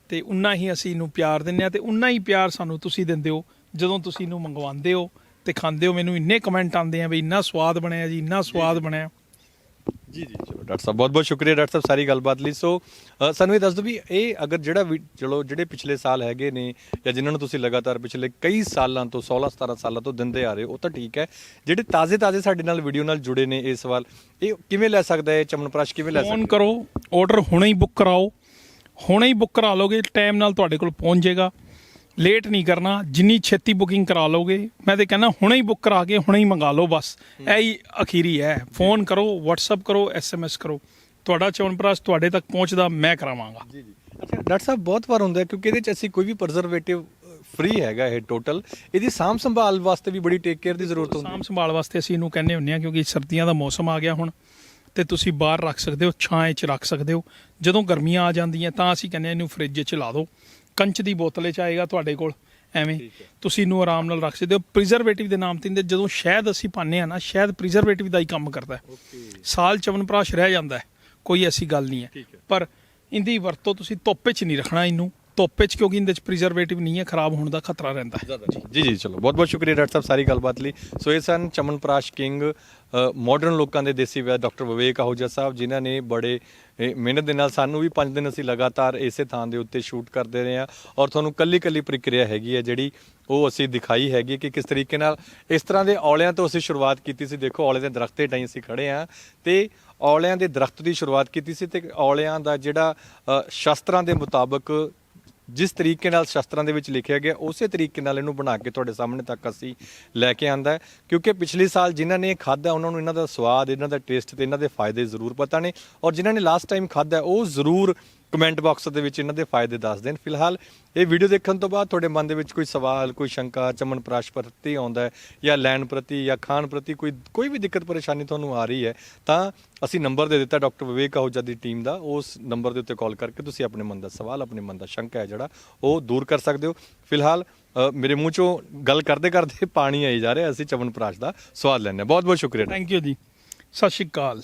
ਤੇ ਉਨਾ ਹੀ ਅਸੀਂ ਇਹਨੂੰ ਪਿਆਰ ਦਿੰਦੇ ਆ ਤੇ ਉਨਾ ਹੀ ਪਿਆਰ ਸਾਨੂੰ ਤੁਸੀਂ ਦਿੰਦੇ ਹੋ। ਜਦੋਂ ਤੁਸੀਂ ਇਹਨੂੰ ਮੰਗਵਾਉਂਦੇ ਹੋ ਤੇ ਖਾਂਦੇ ਹੋ ਮੈਨੂੰ ਇੰਨੇ ਕਮੈਂਟ ਆਉਂਦੇ ਆ ਵੀ ਇੰਨਾ ਸਵਾਦ ਬਣਿਆ ਜੀ ਇੰਨਾ ਸਵਾਦ ਬਣਿਆ।
ਜੀ ਜੀ ਚਲੋ ਡਾਕਟਰ ਸਾਹਿਬ ਬਹੁਤ ਬਹੁਤ ਸ਼ੁਕਰੀਆ ਡਾਕਟਰ ਸਾਹਿਬ ਸਾਰੀ ਗੱਲਬਾਤ ਲਈ। ਸੋ ਸਾਨੂੰ ਇਹ ਦੱਸ ਦਿਓ ਵੀ ਇਹ ਅਗਰ ਜਿਹੜਾ ਵੀ ਚਲੋ ਜਿਹੜੇ ਪਿਛਲੇ ਸਾਲ ਹੈਗੇ ਨੇ ਜਾਂ ਜਿਨ੍ਹਾਂ ਨੂੰ ਤੁਸੀਂ ਲਗਾਤਾਰ ਪਿਛਲੇ ਕਈ ਸਾਲਾਂ ਤੋਂ 16 17 ਸਾਲਾਂ ਤੋਂ ਦਿੰਦੇ ਆ ਰਹੇ ਹੋ ਉਹ ਤਾਂ ਠੀਕ ਹੈ। ਜਿਹੜੇ ਤਾਜ਼ੇ ਤਾਜ਼ੇ ਸਾਡੇ ਨਾਲ ਵੀਡੀਓ ਨਾਲ ਜੁੜੇ ਨੇ ਇਹ ਸਵਾਲ ਇਹ ਕਿਵੇਂ ਲੈ ਸਕਦਾ ਹੈ ਚਮਨਪ੍ਰਾਸ਼ ਕਿਵੇਂ ਲੈ
ਫੋਨ
ਸਕਦਾ
ਕਰੋ ਆਰਡਰ ਹੁਣੇ ਹੀ ਬੁੱਕ ਕਰਾਓ। ਹੁਣੇ ਹੀ ਬੁੱਕ ਕਰਾ ਲਓਗੇ ਟਾਈਮ ਨਾਲ ਤੁਹਾਡੇ ਕੋਲ ਪਹੁੰਚ ਜਾਏਗਾ। ਲੇਟ ਨਹੀਂ ਕਰਨਾ ਜਿੰਨੀ ਛੇਤੀ ਬੁਕਿੰਗ ਕਰਾ ਲਓਗੇ ਮੈਂ ਤੇ ਕਹਿੰਦਾ ਹੁਣੇ ਹੀ ਬੁੱਕ ਕਰਾ ਕੇ ਹੁਣੇ ਹੀ ਮੰਗਾ ਲਓ ਬਸ। ਇਹ ਹੀ ਅਖੀਰੀ ਹੈ। ਫੋਨ ਕਰੋ WhatsApp ਕਰੋ SMS ਕਰੋ। ਤੁਹਾਡਾ ਚਵਨਪ੍ਰਾਸ਼ ਤੁਹਾਡੇ ਤੱਕ ਪਹੁੰਚਦਾ ਮੈਂ ਕਰਾਵਾਂਗਾ।
ਜੀ ਜੀ। ਅੱਛਾ ਡਾਕਟਰ ਸਾਹਿਬ ਬਹੁਤ ਵਾਰ ਹੁੰਦਾ ਹੈ ਕਿਉਂਕਿ ਇਹਦੇ ਚ ਅਸੀਂ ਕੋਈ ਵੀ ਪ੍ਰੀਜ਼ਰਵੇਟਿਵ ਫ੍ਰੀ ਹੈਗਾ ਇਹ ਟੋਟਲ ਇਹਦੀ ਸਾਂਭ ਸੰਭਾਲ ਵਾਸਤੇ ਵੀ ਬੜੀ ਟੇਕ ਕੇਅਰ ਦੀ ਜ਼ਰੂਰਤ ਹੁੰਦੀ
ਸਾਂਭ ਸੰਭਾਲ ਵਾਸਤੇ ਅਸੀਂ ਇਹਨੂੰ ਕਹਿੰਦੇ ਹੁੰਦੇ ਆ ਕਿਉਂਕਿ ਸਰਦੀਆਂ ਦਾ ਮੌਸਮ ਆ ਗਿਆ ਹੁਣ ਤੇ ਤੁਸੀਂ ਬਾਹਰ ਰੱਖ ਸਕਦੇ ਹੋ ਛਾਂ 'ਚ ਰੱਖ ਸਕਦੇ ਹੋ। ਜਦੋਂ ਗਰਮੀਆਂ ਆ ਜਾਂਦੀਆਂ ਤਾਂ ਅਸੀਂ ਕਹਿੰਦੇ ਇਹਨੂੰ ਫ੍ਰਿਜ 'ਚ ਲਾ ਦਿਓ। ਕੰਚ ਦੀ ਬੋਤਲ 'ਚ ਆਏਗਾ ਤੁਹਾਡੇ ਕੋਲ ਐਵੇਂ। ਤੁਸੀਂ ਇਹਨੂੰ ਆਰਾਮ ਨਾਲ ਰੱਖ ਸਕਦੇ ਹੋ। ਪ੍ਰੀਜ਼ਰਵੇਟਿਵ ਦੇ ਨਾਮ ਤੇ ਇਹਦੇ ਜਦੋਂ ਸ਼ਹਿਦ ਅਸੀਂ ਪਾਉਂਦੇ ਆ ਨਾ ਸ਼ਹਿਦ ਪ੍ਰੀਜ਼ਰਵੇਟਿਵ ਦਾ ਹੀ ਕੰਮ ਕਰਦਾ ਹੈ। ਸਾਲ ਚਵਨਪ੍ਰਾਸ਼ ਰਹਿ ਜਾਂਦਾ ਹੈ ਕੋਈ ਐਸੀ ਗੱਲ ਨਹੀਂ ਹੈ। ਪਰ ਇਹਦੀ ਵਰਤੋਂ ਤੁਸੀਂ ਧੁੱਪ 'ਚ ਨਹੀਂ ਰੱਖਣਾ ਇਹਨੂੰ। ਧੁੱਪ 'ਚ ਕਿਉਂਕਿ ਇਹਦੇ 'ਚ ਪ੍ਰੀਜ਼ਰਵੇਟਿਵ ਨਹੀਂ ਹੈ ਖਰਾਬ ਹੋਣ ਦਾ ਖਤਰਾ ਰਹਿੰਦਾ ਹੈ।
ਜੀ ਜੀ ਚਲੋ। ਬਹੁਤ ਬਹੁਤ ਸ਼ੁਕਰੀਆ ਡਾਕਟਰ ਸਾਹਿਬ ਸਾਰੀ ਗੱਲਬਾਤ ਲਈ। ਸੋ ਇਹ ਸਨ ਚਮਨਪ੍ਰਾਸ਼ ਕਿੰਗ ਮਾਡਰਨ ਲੋਕਾਂ ਦੇ ਦੇਸੀ ਵੈਦ ਡਾਕਟਰ ਵਿਵੇਕ ਆਹੂਜਾ ਸਾਹਿਬ ਜਿਨ੍ਹਾਂ ਨੇ ਬੜੇ ਮਿਹਨਤ ਦੇ ਨਾਲ ਸਾਨੂੰ ਵੀ 5 ਦਿਨ ਅਸੀਂ ਲਗਾਤਾਰ ਇਸੇ ਥਾਂ ਦੇ ਉੱਤੇ ਸ਼ੂਟ ਕਰਦੇ ਰਹੇ ਹਾਂ ਔਰ ਤੁਹਾਨੂੰ ਕੱਲੀ ਕੱਲੀ ਪ੍ਰਕਿਰਿਆ ਹੈਗੀ ਹੈ ਜਿਹੜੀ ਉਹ ਅਸੀਂ ਦਿਖਾਈ ਹੈਗੀ ਕਿ ਕਿਸ ਤਰੀਕੇ ਨਾਲ ਇਸ ਤਰ੍ਹਾਂ ਦੇ ਔਲਿਆਂ ਤੋਂ ਅਸੀਂ ਸ਼ੁਰੂਆਤ ਕੀਤੀ ਸੀ। ਦੇਖੋ ਔਲੇ ਦੇ ਦਰਖਤ ਤੇ ਟਾਈ ਅਸੀਂ ਖੜੇ ਹਾਂ ਤੇ ਔਲਿਆਂ ਦੇ ਦਰਖਤ ਦੀ ਸ਼ੁਰੂਆਤ ਕੀਤੀ ਸੀ ਤੇ ਔਲਿਆਂ ਦਾ ਜਿਹੜਾ ਅ, ਸ਼ਾਸਤਰਾਂ ਦੇ ਮੁਤਾਬਕ ਜਿਸ ਤਰੀਕੇ ਨਾਲ ਸ਼ਸਤਰਾਂ ਦੇ ਵਿੱਚ ਲਿਖਿਆ ਗਿਆ, ਉਸੇ ਤਰੀਕੇ ਨਾਲ ਇਹਨੂੰ ਬਣਾ ਕੇ ਤੁਹਾਡੇ ਸਾਹਮਣੇ ਤੱਕ ਅਸੀਂ ਲੈ ਕੇ ਆਂਦਾ ਹੈ। ਕਿਉਂਕਿ ਪਿਛਲੇ ਸਾਲ ਜਿਨ੍ਹਾਂ ਨੇ ਇਹ ਖਾਧਾ, ਉਹਨਾਂ ਨੂੰ ਇਹਨਾਂ ਦਾ ਸਵਾਦ, ਇਹਨਾਂ ਦਾ ਟੇਸਟ ਤੇ ਇਹਨਾਂ ਦੇ ਫਾਇਦੇ ਜ਼ਰੂਰ ਪਤਾ ਨੇ। ਔਰ ਜਿਨ੍ਹਾਂ ਨੇ ਲਾਸਟ ਟਾਈਮ ਖਾਧਾ, ਉਹ ਜ਼ਰੂਰ ਕਮੈਂਟ ਬਾਕਸ ਦੇ ਵਿੱਚ ਇਹਨਾਂ ਦੇ ਫਾਇਦੇ ਦੱਸ ਦੇਣ ਫਿਲਹਾਲ ਇਹ ਵੀਡੀਓ ਦੇਖਣ ਤੋਂ ਬਾਅਦ ਤੁਹਾਡੇ ਮਨ ਦੇ ਵਿੱਚ ਕੋਈ ਸਵਾਲ, ਕੋਈ ਸ਼ੰਕਾ, ਚਮਨ ਪ੍ਰਾਸ਼ ਪ੍ਰਤੀ ਆਉਂਦਾ ਹੈ ਜਾਂ ਲੈਣ ਪ੍ਰਤੀ ਜਾਂ ਖਾਣ ਪ੍ਰਤੀ ਕੋਈ ਕੋਈ ਵੀ ਦਿੱਕਤ, ਪਰੇਸ਼ਾਨੀ ਤੁਹਾਨੂੰ ਆ ਰਹੀ ਹੈ, ਤਾਂ ਅਸੀਂ ਨੰਬਰ ਦੇ ਦਿੱਤਾ ਡਾਕਟਰ ਵਿਵੇਕ ਆਹੂਜਾ ਦੀ ਟੀਮ ਦਾ। ਉਸ ਨੰਬਰ ਦੇ ਉੱਤੇ ਕਾਲ ਕਰਕੇ ਤੁਸੀਂ ਆਪਣੇ ਮਨ ਦਾ ਸਵਾਲ, ਆਪਣੇ ਮਨ ਦਾ ਸ਼ੰਕਾ ਹੈ ਜਿਹੜਾ, ਉਹ ਦੂਰ ਕਰ ਸਕਦੇ ਹੋ। ਫਿਲਹਾਲ ਮੇਰੇ ਮੂੰਹ ਚੋਂ ਗੱਲ ਕਰਦੇ ਕਰਦੇ ਪਾਣੀ ਆਈ ਜਾ ਰਿਹਾ, ਅਸੀਂ ਚਮਨ ਪ੍ਰਾਸ਼ ਦਾ ਸਵਾਦ ਲੈਣੇ ਬਹੁਤ ਬਹੁਤ ਸ਼ੁਕਰੀਆ।
ਥੈਂਕ ਯੂ ਜੀ। ਸਤਿ ਸ਼੍ਰੀ ਅਕਾਲ।